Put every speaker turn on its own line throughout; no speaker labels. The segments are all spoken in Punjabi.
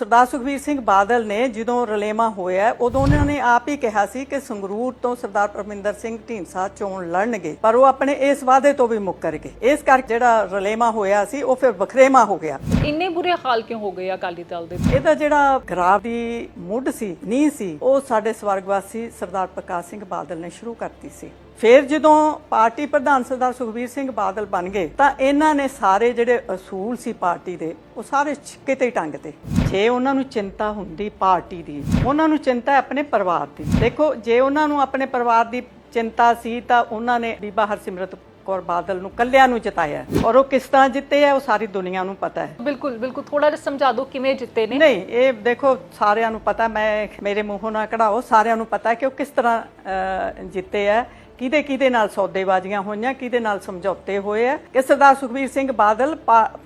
ਸਰਦਾਰ ਸੁਖਬੀਰ ਸਿੰਘ ਬਾਦਲ ਨੇ ਜਦੋਂ ਰਲੇਮਾ ਹੋਇਆ ਉਦੋਂ ਉਹਨਾਂ ਨੇ ਆਪ ਹੀ ਕਿਹਾ ਸੀ ਕਿ ਸੰਗਰੂਰ ਤੋਂ ਸਰਦਾਰ ਪਰਮਿੰਦਰ ਸਿੰਘ ਢੀਂਡਸਾ ਚੋਣ ਲੜਨਗੇ ਪਰ ਉਹ ਆਪਣੇ ਇਸ ਵਾਅਦੇ ਤੋਂ ਵੀ ਮੁੱਕਰ ਗਏ। ਇਸ ਕਰਕੇ ਜਿਹੜਾ ਰਲੇਮਾ ਹੋਇਆ ਸੀ ਉਹ ਫਿਰ ਵਖਰੇਮਾ ਹੋ ਗਿਆ।
ਇੰਨੇ ਬੁਰੇ ਹਾਲ ਕਿਉਂ ਹੋ ਗਏ ਅਕਾਲੀ ਦਲ ਦੇ?
ਇਹਦਾ ਜਿਹੜਾ ਖਰਾਬ ਦੀ ਮੁੱਢ ਸੀ ਨੀ ਸੀ ਉਹ ਸਾਡੇ ਸਵਰਗਵਾਸੀ ਸਰਦਾਰ ਪ੍ਰਕਾਸ਼ ਸਿੰਘ ਬਾਦਲ ਨੇ ਸ਼ੁਰੂ ਕਰਤੀ ਸੀ। ਫਿਰ ਜਦੋਂ ਪਾਰਟੀ ਪ੍ਰਧਾਨ ਸਰਦਾਰ ਸੁਖਬੀਰ ਸਿੰਘ ਬਾਦਲ ਬਣ ਗਏ, ਤਾਂ ਇਹਨਾਂ ਨੇ ਸਾਰੇ ਜਿਹੜੇ ਅਸੂਲ ਸੀ ਪਾਰਟੀ ਦੇ, ਉਹ ਸਾਰੇ ਕਿਤੇ ਤੇ ਹੀ ਟੰਗ ਤੇ। ਜੇ ਉਹਨਾਂ ਨੂੰ ਚਿੰਤਾ ਹੁੰਦੀ ਪਾਰਟੀ ਦੀ, ਉਹਨਾਂ ਨੂੰ ਚਿੰਤਾ ਆਪਣੇ ਪਰਿਵਾਰ ਦੀ। ਦੇਖੋ, ਜੇ ਉਹਨਾਂ ਨੂੰ ਆਪਣੇ ਪਰਿਵਾਰ ਦੀ ਚਿੰਤਾ ਸੀ, ਤਾਂ ਉਹਨਾਂ ਨੇ ਬੀਬਾ ਹਰਸਿਮਰਤ ਕੌਰ ਬਾਦਲ ਨੂੰ ਕੱਲਿਆਂ ਨੂੰ ਜਿਤਾਇਆ ਔਰ ਉਹ ਕਿਸ ਤਰ੍ਹਾਂ ਜਿੱਤੇ ਆ ਉਹ ਸਾਰੀ ਦੁਨੀਆ ਨੂੰ ਪਤਾ ਹੈ।
ਬਿਲਕੁਲ ਬਿਲਕੁਲ। ਥੋੜਾ ਜਿਹਾ ਸਮਝਾ ਦਿਓ ਕਿਵੇਂ ਜਿੱਤੇ ਨੇ।
ਨਹੀਂ ਇਹ ਦੇਖੋ ਸਾਰਿਆਂ ਨੂੰ ਪਤਾ ਮੈਂ ਮੇਰੇ ਮੂੰਹੋਂ ਨਾ ਕਢਾਓ ਸਾਰਿਆਂ ਨੂੰ ਪਤਾ ਕਿ ਉਹ ਕਿਸ ਤਰ੍ਹਾਂ ਜਿੱਤੇ ਆ ਕਿਹਦੇ ਕਿਹਦੇ ਨਾਲ ਸੌਦੇਬਾਜ਼ੀਆਂ ਹੋਈਆਂ ਕਿਹਦੇ ਨਾਲ ਸਮਝੌਤੇ ਹੋਏ ਆ ਕਿ ਸਰਦਾਰ ਸੁਖਬੀਰ ਸਿੰਘ ਬਾਦਲ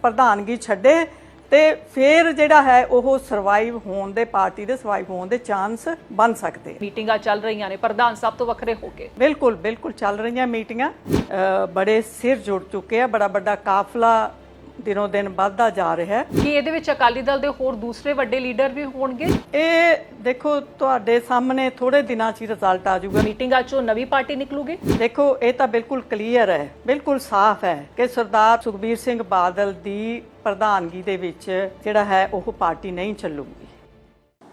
ਪ੍ਰਧਾਨਗੀ ਛੱਡੇ। ਤੇ ਫਿਰ ਜਿਹੜਾ ਹੈ ਉਹ ਸਰਵਾਈਵ ਹੋਣ ਦੇ ਪਾਰਟੀ ਦੇ ਸਰਵਾਈਵ ਹੋਣ ਦੇ ਚਾਂਸ ਬਣ ਸਕਦੇ।
ਮੀਟਿੰਗਾਂ ਚੱਲ ਰਹੀਆਂ ਨੇ ਪ੍ਰਧਾਨ ਸਾਹਿਬ ਤੋਂ ਵੱਖਰੇ ਹੋ ਕੇ
ਬਿਲਕੁਲ ਬਿਲਕੁਲ ਚੱਲ ਰਹੀਆਂ ਮੀਟਿੰਗਾਂ ਬੜੇ ਸਿਰ ਜੁੜ ਚੁੱਕੇ ਆ ਬੜਾ ਵੱਡਾ ਕਾਫਲਾ ਦਿਨੋਂ ਦਿਨ ਵੱਧਦਾ ਜਾ ਰਿਹਾ ਹੈ।
ਕੀ ਇਹਦੇ ਵਿੱਚ ਅਕਾਲੀ ਦਲ ਦੇ ਹੋਰ ਦੂਸਰੇ ਵੱਡੇ ਲੀਡਰ ਵੀ ਹੋਣਗੇ?
ਇਹ ਦੇਖੋ ਤੁਹਾਡੇ ਸਾਹਮਣੇ ਥੋੜੇ ਦਿਨਾਂ 'ਚ ਹੀ ਰਿਜ਼ਲਟ ਆ ਜਾਊਗਾ।
ਮੀਟਿੰਗਾਂ ਚੋਂ ਨਵੀਂ ਪਾਰਟੀ ਨਿਕਲੂਗੀ?
ਦੇਖੋ ਇਹ ਤਾਂ ਬਿਲਕੁਲ ਕਲੀਅਰ ਹੈ ਬਿਲਕੁਲ ਸਾਫ਼ ਹੈ ਕਿ ਸਰਦਾਰ ਸੁਖਬੀਰ ਸਿੰਘ ਬਾਦਲ ਦੀ ਪ੍ਰਧਾਨਗੀ ਦੇ ਵਿੱਚ ਜਿਹੜਾ ਹੈ ਉਹ ਪਾਰਟੀ ਨਹੀਂ ਚੱਲੂਗੀ।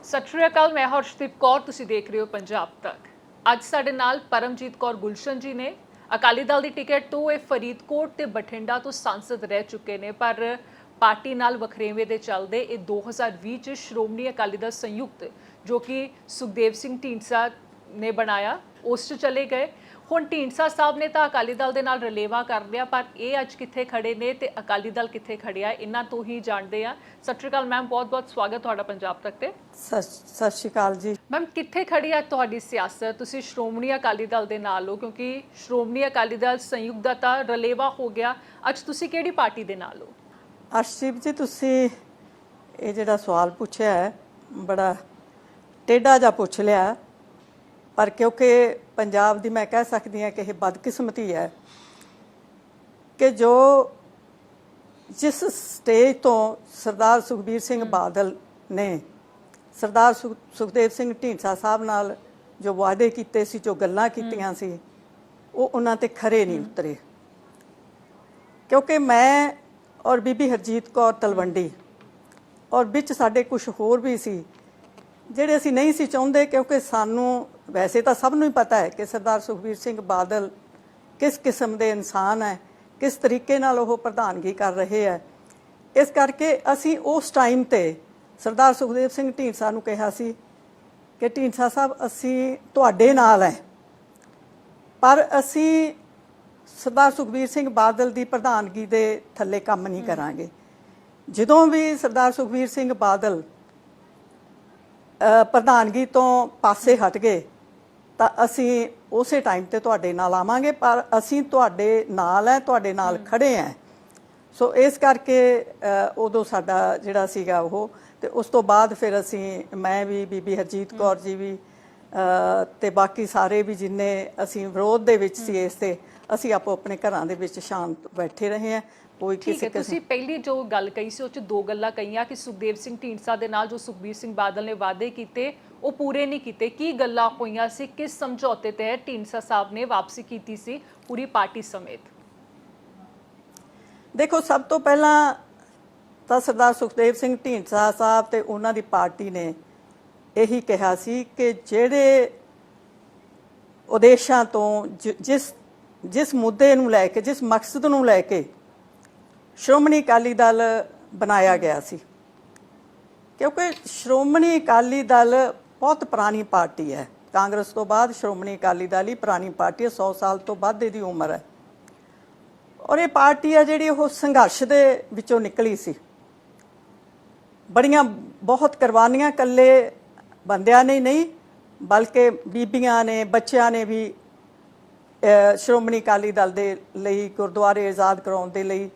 ਸਤਿ ਸ਼੍ਰੀ ਅਕਾਲ ਮੈਂ ਹਰਸ਼ਦੀਪ ਕੌਰ ਤੁਸੀਂ ਦੇਖ ਰਹੇ ਹੋ ਪੰਜਾਬ ਤੱਕ। ਅੱਜ ਸਾਡੇ ਨਾਲ ਪਰਮਜੀਤ ਕੌਰ ਗੁਲਸ਼ਨ ਜੀ ਨੇ ਅਕਾਲੀ ਦਲ ਦੀ ਟਿਕਟ ਤੋਂ ਇਹ ਫਰੀਦਕੋਟ ਤੇ ਬਠਿੰਡਾ ਤੋਂ ਸੰਸਦ ਰਹਿ ਚੁੱਕੇ ਨੇ, ਪਰ ਪਾਰਟੀ ਨਾਲ ਵਖਰੇਵੇਂ ਦੇ ਚੱਲਦੇ ਇਹ 2020 ਚ ਸ਼੍ਰੋਮਣੀ ਅਕਾਲੀ ਦਲ ਸੰਯੁਕਤ, ਜੋ ਕਿ ਸੁਖਦੇਵ ਸਿੰਘ ਢੀਂਡਸਾ ਨੇ ਬਣਾਇਆ, ਉਸ ਚ ਚਲੇ ਗਏ। ਹੁਣ ਢੀਂਡਸਾ ਸਾਹਿਬ ਨੇ ਤਾਂ ਅਕਾਲੀ ਦਲ ਦੇ ਨਾਲ ਰਲੇਵਾ ਕਰ ਲਿਆ ਪਰ ਇਹ ਅੱਜ ਕਿੱਥੇ ਖੜੇ ਨੇ ਤੇ ਅਕਾਲੀ ਦਲ ਕਿੱਥੇ ਖੜਿਆ ਇਹਨਾਂ ਤੋਂ ਹੀ ਜਾਣਦੇ ਆ ਸਤਿ ਸ਼੍ਰੀ ਅਕਾਲ ਮੈਮ ਬਹੁਤ ਬਹੁਤ ਸਵਾਗਤ ਤੁਹਾਡਾ ਪੰਜਾਬ ਤੱਕ ਤੇ।
ਸਤਿ ਸ਼੍ਰੀ ਅਕਾਲ ਜੀ।
ਮੈਮ ਕਿੱਥੇ ਖੜੀ ਹੈ ਤੁਹਾਡੀ ਸਿਆਸਤ? ਤੁਸੀਂ ਸ਼੍ਰੋਮਣੀ ਅਕਾਲੀ ਦਲ ਦੇ ਨਾਲ ਹੋ ਕਿਉਂਕਿ ਸ਼੍ਰੋਮਣੀ ਅਕਾਲੀ ਦਲ ਸੰਯੁਕਤ ਦਾ ਤਾਂ ਰਲੇਵਾ ਹੋ ਗਿਆ। ਅੱਜ ਤੁਸੀਂ ਕਿਹੜੀ ਪਾਰਟੀ ਦੇ ਨਾਲ ਹੋ?
ਅਰਸ਼ਦੀਪ ਜੀ ਤੁਸੀਂ ਇਹ ਜਿਹੜਾ ਸਵਾਲ ਪੁੱਛਿਆ ਹੈ ਬੜਾ ਟੇਢਾ ਜਿਹਾ ਪੁੱਛ ਲਿਆ ਪਰ ਕਿਉਂਕਿ ਪੰਜਾਬ ਦੀ ਮੈਂ ਕਹਿ ਸਕਦੀ ਹਾਂ ਕਿ ਇਹ ਬਦਕਿਸਮਤੀ ਹੈ ਕਿ ਜੋ ਜਿਸ ਸਟੇਜ ਤੋਂ ਸਰਦਾਰ ਸੁਖਬੀਰ ਸਿੰਘ ਬਾਦਲ ਨੇ ਸਰਦਾਰ ਸੁਖ- ਸੁਖਦੇਵ ਸਿੰਘ ਢੀਂਡਸਾ ਸਾਹਿਬ ਨਾਲ ਜੋ ਵਾਅਦੇ ਕੀਤੇ ਸੀ ਜੋ ਗੱਲਾਂ ਕੀਤੀਆਂ ਸੀ ਉਹ ਉਹਨਾਂ ਤੇ ਖਰੇ ਨਹੀਂ ਉਤਰੇ। ਕਿਉਂਕਿ ਮੈਂ ਔਰ ਬੀਬੀ ਹਰਜੀਤ ਕੌਰ ਤਲਵੰਡੀ ਔਰ ਵਿੱਚ ਸਾਡੇ ਕੁਝ ਹੋਰ ਵੀ ਸੀ ਜਿਹੜੇ ਅਸੀਂ ਨਹੀਂ ਸੀ ਚਾਹੁੰਦੇ ਕਿਉਂਕਿ ਸਾਨੂੰ ਵੈਸੇ ਤਾਂ ਸਭ ਨੂੰ ਹੀ ਪਤਾ ਹੈ ਕਿ ਸਰਦਾਰ ਸੁਖਬੀਰ ਸਿੰਘ ਬਾਦਲ ਕਿਸ ਕਿਸਮ ਦੇ ਇਨਸਾਨ ਹੈ ਕਿਸ ਤਰੀਕੇ ਨਾਲ ਉਹ ਪ੍ਰਧਾਨਗੀ ਕਰ ਰਹੇ ਹੈ। ਇਸ ਕਰਕੇ ਅਸੀਂ ਉਸ ਟਾਈਮ ਤੇ ਸਰਦਾਰ ਸੁਖਦੇਵ ਸਿੰਘ ਢੀਂਡਸਾ ਨੂੰ ਕਿਹਾ ਸੀ ਕਿ ਢੀਂਡਸਾ ਸਾਹਿਬ ਅਸੀਂ ਤੁਹਾਡੇ ਨਾਲ ਹੈ। ਪਰ ਅਸੀਂ ਸਰਦਾਰ ਸੁਖਬੀਰ ਸਿੰਘ ਬਾਦਲ ਦੀ ਪ੍ਰਧਾਨਗੀ ਦੇ ਥੱਲੇ ਕੰਮ ਨਹੀਂ ਕਰਾਂਗੇ। ਜਦੋਂ ਵੀ ਸਰਦਾਰ ਸੁਖਬੀਰ ਸਿੰਘ ਬਾਦਲ ਪ੍ਰਧਾਨਗੀ ਤੋਂ ਪਾਸੇ ਹਟ ਗਏ ਤਾਂ ਅਸੀਂ ਉਸੇ ਟਾਈਮ ਤੇ ਤੁਹਾਡੇ ਨਾਲ ਆਵਾਂਗੇ ਪਰ ਅਸੀਂ ਤੁਹਾਡੇ ਨਾਲ ਹੈ ਤੁਹਾਡੇ ਨਾਲ ਖੜੇ ਹਾਂ ਸੋ ਇਸ ਕਰਕੇ ਉਦੋਂ ਸਾਡਾ ਜਿਹੜਾ ਸੀਗਾ ਉਹ ਤੇ ਉਸ ਤੋਂ ਬਾਅਦ ਫਿਰ ਅਸੀਂ ਮੈਂ ਵੀ ਬੀਬੀ ਹਰਜੀਤ ਕੌਰ ਜੀ ਵੀ ਤੇ ਬਾਕੀ ਸਾਰੇ ਵੀ ਜਿੰਨੇ ਅਸੀਂ ਵਿਰੋਧ ਦੇ ਵਿੱਚ ਸੀ ਇਸ ਤੇ ਅਸੀਂ ਆਪੋ ਆਪਣੇ ਘਰਾਂ ਦੇ ਵਿੱਚ ਸ਼ਾਂਤ ਬੈਠੇ ਰਹੇ ਹਾਂ ਕੋਈ ਕਿਸੇ
ਹੈ ਤੁਸੀਂ ਪਹਿਲੀ ਜੋ ਗੱਲ ਕਹੀ ਸੀ ਉਹ ਚ ਦੋ ਗੱਲਾਂ ਕਹੀਆਂ ਕਿ ਸੁਖਦੇਵ ਸਿੰਘ ਢੀਂਡਸਾ ਦੇ ਨਾਲ ਜੋ ਸੁਖਬੀਰ ਸਿੰਘ ਬਾਦਲ ਨੇ ਵਾਅਦੇ ਕੀਤੇ ਉਹ ਪੂਰੇ ਨਹੀਂ ਕੀਤੇ। ਕੀ ਗੱਲਾਂ ਹੋਈਆਂ ਸੀ? ਕਿਸ ਸਮਝੌਤੇ ਤੇ ਢੀਂਡਸਾ ਸਾਹਿਬ ਨੇ ਵਾਪਸੀ ਕੀਤੀ ਸੀ ਪੂਰੀ ਪਾਰਟੀ ਸਮੇਤ?
ਦੇਖੋ, ਸਭ ਤੋਂ ਪਹਿਲਾਂ ਤਾਂ ਸਰਦਾਰ ਸੁਖਦੇਵ ਸਿੰਘ ਢੀਂਡਸਾ ਸਾਹਿਬ ਤੇ ਉਹਨਾਂ ਦੀ ਪਾਰਟੀ ਨੇ ਇਹੀ ਕਿਹਾ ਸੀ ਕਿ ਜਿਹੜੇ ਉਦੇਸ਼ਾਂ ਤੋਂ ਜਿਸ ਜਿਸ ਮੁੱਦੇ ਨੂੰ ਲੈ ਕੇ, ਜਿਸ ਮਕਸਦ ਨੂੰ ਲੈ ਕੇ ਸ਼੍ਰੋਮਣੀ ਅਕਾਲੀ ਦਲ ਬਣਾਇਆ ਗਿਆ ਸੀ। ਕਿਉਂਕਿ ਸ਼੍ਰੋਮਣੀ ਅਕਾਲੀ ਦਲ ਬਹੁਤ ਪੁਰਾਣੀ ਪਾਰਟੀ ਹੈ। ਕਾਂਗਰਸ ਤੋਂ ਬਾਅਦ ਸ਼੍ਰੋਮਣੀ ਅਕਾਲੀ ਦਲ ਹੀ ਪੁਰਾਣੀ ਪਾਰਟੀ ਹੈ 100 ਸਾਲ ਤੋਂ ਵੱਧ ਇਹਦੀ ਉਮਰ ਹੈ। ਔਰ ਇਹ ਪਾਰਟੀ ਆ ਜਿਹੜੀ ਉਹ ਸੰਘਰਸ਼ ਦੇ ਵਿੱਚੋਂ ਨਿਕਲੀ ਸੀ। ਬੜੀਆਂ, ਬਹੁਤ ਕੁਰਬਾਨੀਆਂ ਇਕੱਲੇ ਬੰਦਿਆਂ ਨੇ ਨਹੀਂ, ਬਲਕਿ ਬੀਬੀਆਂ ਨੇ, ਬੱਚਿਆਂ ਨੇ ਵੀ ਸ਼੍ਰੋਮਣੀ ਅਕਾਲੀ ਦਲ ਦੇ ਲਈ, ਗੁਰਦੁਆਰੇ ਆਜ਼ਾਦ ਕਰਾਉਣ ਦੇ ਲਈ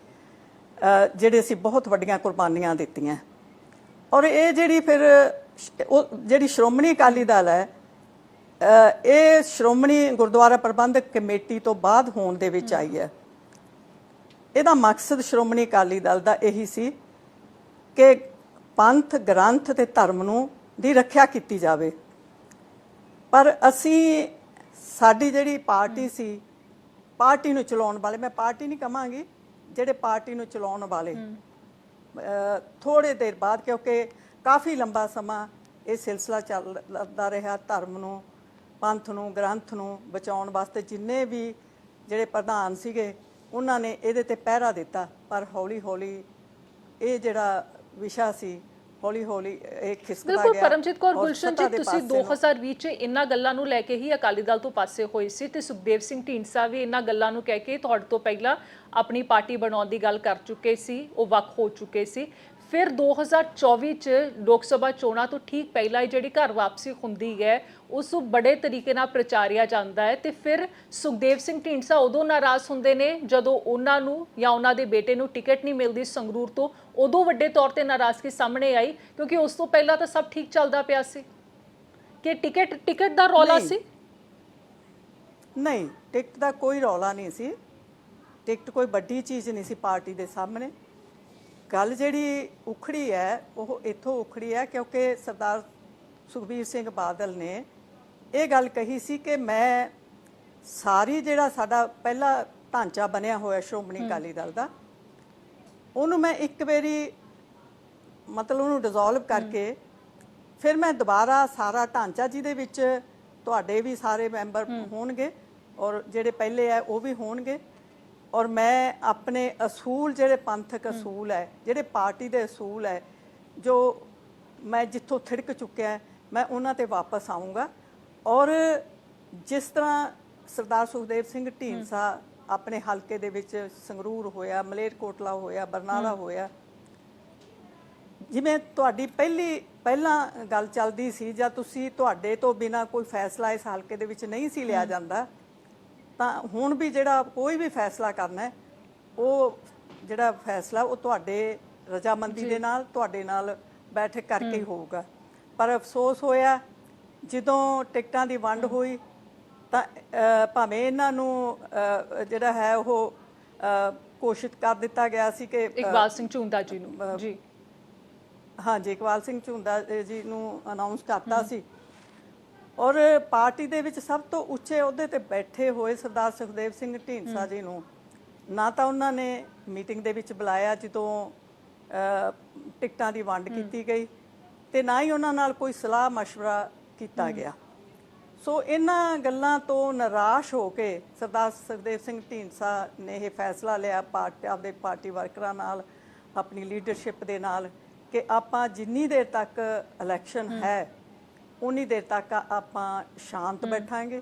ਜਿਹੜੇ ਸੀ ਬਹੁਤ ਵੱਡੀਆਂ ਕੁਰਬਾਨੀਆਂ ਦਿੱਤੀਆਂ। ਔਰ ਇਹ ਜਿਹੜੀ ਫਿਰ ਉਹ ਜਿਹੜੀ ਸ਼੍ਰੋਮਣੀ ਅਕਾਲੀ ਦਲ ਹੈ ਇਹ ਸ਼੍ਰੋਮਣੀ ਗੁਰਦੁਆਰਾ ਪ੍ਰਬੰਧਕ ਕਮੇਟੀ ਤੋਂ ਬਾਅਦ ਹੋਣ ਦੇ ਵਿੱਚ ਆਈ ਹੈ। ਇਹਦਾ ਮਕਸਦ ਸ਼੍ਰੋਮਣੀ ਅਕਾਲੀ ਦਲ ਦਾ ਇਹੀ ਸੀ ਕਿ ਪੰਥ ਗ੍ਰੰਥ ਤੇ ਧਰਮ ਨੂੰ ਦੀ ਰੱਖਿਆ ਕੀਤੀ ਜਾਵੇ। ਪਰ ਅਸੀਂ ਸਾਡੀ ਜਿਹੜੀ ਪਾਰਟੀ ਸੀ ਪਾਰਟੀ ਨੂੰ ਚਲਾਉਣ ਵਾਲੇ ਮੈਂ ਪਾਰਟੀ ਨਹੀਂ ਕਹਾਂਗੀ ਜਿਹੜੇ ਪਾਰਟੀ ਨੂੰ ਚਲਾਉਣ ਵਾਲੇ ਥੋੜੇ ਦੇਰ ਬਾਅਦ ਕਿਉਂਕਿ ਕਾਫੀ ਲੰਬਾ ਸਮਾਂ ਇਹ ਸਿਲਸਿਲਾ ਚੱਲਦਾ ਰਿਹਾ ਧਰਮ ਨੂੰ ਪੰਥ ਨੂੰ ਗ੍ਰੰਥ ਨੂੰ ਬਚਾਉਣ ਵਾਸਤੇ ਜਿੰਨੇ ਵੀ ਜਿਹੜੇ ਪ੍ਰਧਾਨ ਸੀਗੇ ਉਹਨਾਂ ਨੇ ਇਹਦੇ ਤੇ ਪਹਿਰਾ ਦਿੱਤਾ। ਪਰ ਹੌਲੀ ਹੌਲੀ ਇਹ ਜਿਹੜਾ ਵਿਸ਼ਾ ਸੀ ਹੌਲੀ ਹੌਲੀ ਇਹ ਖਿਸਕਦਾ ਗਿਆ।
ਬਿਲਕੁਲ ਪਰਮਜੀਤ ਕੌਰ ਗੁਲਸ਼ਨ ਜੀ ਤੁਸੀਂ
ਪਾਸੇ ਨੂੰ-
2020 ਚ ਇਹਨਾਂ ਗੱਲਾਂ ਨੂੰ ਲੈ ਕੇ ਹੀ ਅਕਾਲੀ ਦਲ ਤੋਂ ਪਾਸੇ ਹੋਏ ਸੀ ਤੇ ਸੁਖਦੇਵ ਸਿੰਘ ਢੀਂਡਸਾ ਵੀ ਇਹਨਾਂ ਗੱਲਾਂ ਨੂੰ ਕਹਿ ਕੇ ਤੁਹਾਡੇ ਤੋਂ ਪਹਿਲਾਂ ਆਪਣੀ ਪਾਰਟੀ ਬਣਾਉਣ ਦੀ ਗੱਲ ਕਰ ਚੁੱਕੇ ਸੀ ਉਹ ਵੱਖ ਹੋ ਚੁੱਕੇ ਸੀ। ਫਿਰ 2024 ਚ ਲੋਕ ਸਭਾ ਚੋਣਾਂ ਤੋਂ ਠੀਕ ਪਹਿਲਾਂ ਹੀ ਜਿਹੜੀ ਘਰ ਵਾਪਸੀ ਹੁੰਦੀ ਹੈ ਉਸ ਨੂੰ ਬੜੇ ਤਰੀਕੇ ਨਾਲ ਪ੍ਰਚਾਰਿਆ ਜਾਂਦਾ ਹੈ ਤੇ ਫਿਰ ਸੁਖਦੇਵ ਸਿੰਘ ਢੀਂਡਸਾ ਉਦੋਂ ਨਾਰਾਜ਼ ਹੁੰਦੇ ਨੇ ਜਦੋਂ ਉਹਨਾਂ ਨੂੰ ਜਾਂ ਉਹਨਾਂ ਦੇ ਬੇਟੇ ਨੂੰ ਟਿਕਟ ਨਹੀਂ ਮਿਲਦੀ ਸੰਗਰੂਰ ਤੋਂ ਉਦੋਂ ਵੱਡੇ ਤੌਰ ਤੇ ਨਾਰਾਜ਼ਗੀ ਸਾਹਮਣੇ ਆਈ ਕਿਉਂਕਿ ਉਸ ਤੋਂ ਪਹਿਲਾਂ ਤਾਂ ਸਭ ਠੀਕ ਚੱਲਦਾ ਪਿਆ ਸੀ। ਕਿ ਟਿਕਟ ਟਿਕਟ ਦਾ ਰੌਲਾ। ਸੀ?
ਨਹੀਂ ਟਿਕਟ ਦਾ ਕੋਈ ਰੌਲਾ ਨਹੀਂ ਸੀ। ਟਿਕਟ ਕੋਈ ਵੱਡੀ ਚੀਜ਼ ਨਹੀਂ ਸੀ ਪਾਰਟੀ ਦੇ ਸਾਹਮਣੇ। ਗੱਲ ਜਿਹੜੀ ਉਖੜੀ ਹੈ ਉਹ ਇੱਥੋਂ ਉਖੜੀ ਹੈ ਕਿਉਂਕਿ ਸਰਦਾਰ ਸੁਖਬੀਰ ਸਿੰਘ ਬਾਦਲ ਨੇ ਇਹ ਗੱਲ ਕਹੀ ਸੀ ਕਿ ਮੈਂ ਸਾਰੀ ਜਿਹੜਾ ਸਾਡਾ ਪਹਿਲਾ ਢਾਂਚਾ ਬਣਿਆ ਹੋਇਆ ਸ਼੍ਰੋਮਣੀ ਅਕਾਲੀ ਦਲ ਦਾ ਉਹਨੂੰ ਮੈਂ ਇੱਕ ਵਾਰੀ ਮਤਲਬ ਉਹਨੂੰ ਡਿਸੋਲਵ ਕਰਕੇ ਫਿਰ ਮੈਂ ਦੁਬਾਰਾ ਸਾਰਾ ਢਾਂਚਾ ਜਿਹਦੇ ਵਿੱਚ ਤੁਹਾਡੇ ਵੀ ਸਾਰੇ ਮੈਂਬਰ ਹੋਣਗੇ ਔਰ ਜਿਹੜੇ ਪਹਿਲੇ ਆ ਉਹ ਵੀ ਹੋਣਗੇ। ਔਰ ਮੈਂ ਆਪਣੇ ਅਸੂਲ ਜਿਹੜੇ ਪੰਥਕ ਅਸੂਲ ਹੈ ਜਿਹੜੇ ਪਾਰਟੀ ਦੇ ਅਸੂਲ ਹੈ ਜੋ ਮੈਂ ਜਿੱਥੋਂ ਥਿੜਕ ਚੁੱਕਿਆ ਮੈਂ ਉਹਨਾਂ ਤੇ ਵਾਪਸ ਆਉਂਗਾ ਔਰ ਜਿਸ ਤਰ੍ਹਾਂ ਸਰਦਾਰ ਸੁਖਦੇਵ ਸਿੰਘ ਢੀਂਡਸਾ ਆਪਣੇ ਹਲਕੇ ਦੇ ਵਿੱਚ ਸੰਗਰੂਰ ਹੋਇਆ ਮਲੇਰਕੋਟਲਾ ਹੋਇਆ ਬਰਨਾਲਾ ਹੋਇਆ ਜਿਵੇਂ ਤੁਹਾਡੀ ਪਹਿਲੀ ਪਹਿਲਾਂ ਗੱਲ ਚੱਲਦੀ ਸੀ ਜਾਂ ਤੁਸੀਂ ਤੁਹਾਡੇ ਤੋਂ ਬਿਨਾ ਕੋਈ ਫੈਸਲਾ ਇਸ ਹਲਕੇ ਦੇ ਵਿੱਚ ਨਹੀਂ ਸੀ ਲਿਆ ਜਾਂਦਾ ਤਾਂ ਹੁਣ ਵੀ ਜਿਹੜਾ ਕੋਈ ਵੀ ਫੈਸਲਾ ਕਰਨਾ ਹੈ ਉਹ ਜਿਹੜਾ ਫੈਸਲਾ ਉਹ ਤੁਹਾਡੇ ਰਜਾਮੰਦੀ ਦੇ ਨਾਲ ਤੁਹਾਡੇ ਨਾਲ ਬੈਠਕ ਕਰਕੇ ਹੀ। ਹੋਊਗਾ। ਪਰ ਅਫਸੋਸ ਹੋਇਆ ਜਦੋਂ ਟਿਕਟਾਂ ਦੀ ਵੰਡ ਹੋਈ ਤਾਂ ਭਾਵੇਂ ਇਹਨਾਂ ਨੂੰ ਜਿਹੜਾ ਹੈ ਉਹ ਘੋਸ਼ਿਤ ਕਰ ਦਿੱਤਾ ਗਿਆ ਸੀ ਕਿ
ਇਕਬਾਲ ਸਿੰਘ ਝੁੰਦਾ ਜੀ ਨੂੰ। ਜੀ।
ਹਾਂਜੀ ਇਕਬਾਲ ਸਿੰਘ ਝੁੰਦਾ ਜੀ ਨੂੰ ਅਨਾਉਂਸ ਕਰਤਾ ਸੀ। ਔਰ ਪਾਰਟੀ ਦੇ ਵਿੱਚ ਸਭ ਤੋਂ ਉੱਚੇ ਅਹੁਦੇ ਤੇ ਬੈਠੇ ਹੋਏ ਸਰਦਾਰ ਸੁਖਦੇਵ ਸਿੰਘ ਢੀਂਡਸਾ ਜੀ ਨੂੰ ਨਾ ਤਾਂ ਉਹਨਾਂ ਨੇ ਮੀਟਿੰਗ ਦੇ ਵਿੱਚ ਬੁਲਾਇਆ ਜਦੋਂ ਅਹ, ਟਿਕਟਾਂ ਦੀ ਵੰਡ ਕੀਤੀ ਗਈ ਤੇ ਨਾ ਹੀ ਉਹਨਾਂ ਨਾਲ ਕੋਈ ਸਲਾਹ مشورہ ਕੀਤਾ ਗਿਆ ਸੋ ਇਹਨਾਂ ਗੱਲਾਂ ਤੋਂ ਨਿਰਾਸ਼ ਹੋ ਕੇ ਸਰਦਾਰ ਸੁਖਦੇਵ ਸਿੰਘ ਢੀਂਡਸਾ ਨੇ ਇਹ ਫੈਸਲਾ ਲਿਆ ਪਾਰਟੀ ਆਪਦੇ ਪਾਰਟੀ ਵਰਕਰਾਂ ਨਾਲ ਆਪਣੀ ਲੀਡਰਸ਼ਿਪ ਦੇ ਨਾਲ ਕਿ ਆਪਾਂ ਜਿੰਨੀ ਦੇਰ ਤੱਕ ਇਲੈਕਸ਼ਨ ਹੈ ਉਨੀ ਦੇਰ ਤੱਕ ਆਪਾਂ ਸ਼ਾਂਤ ਬੈਠਾਂਗੇ।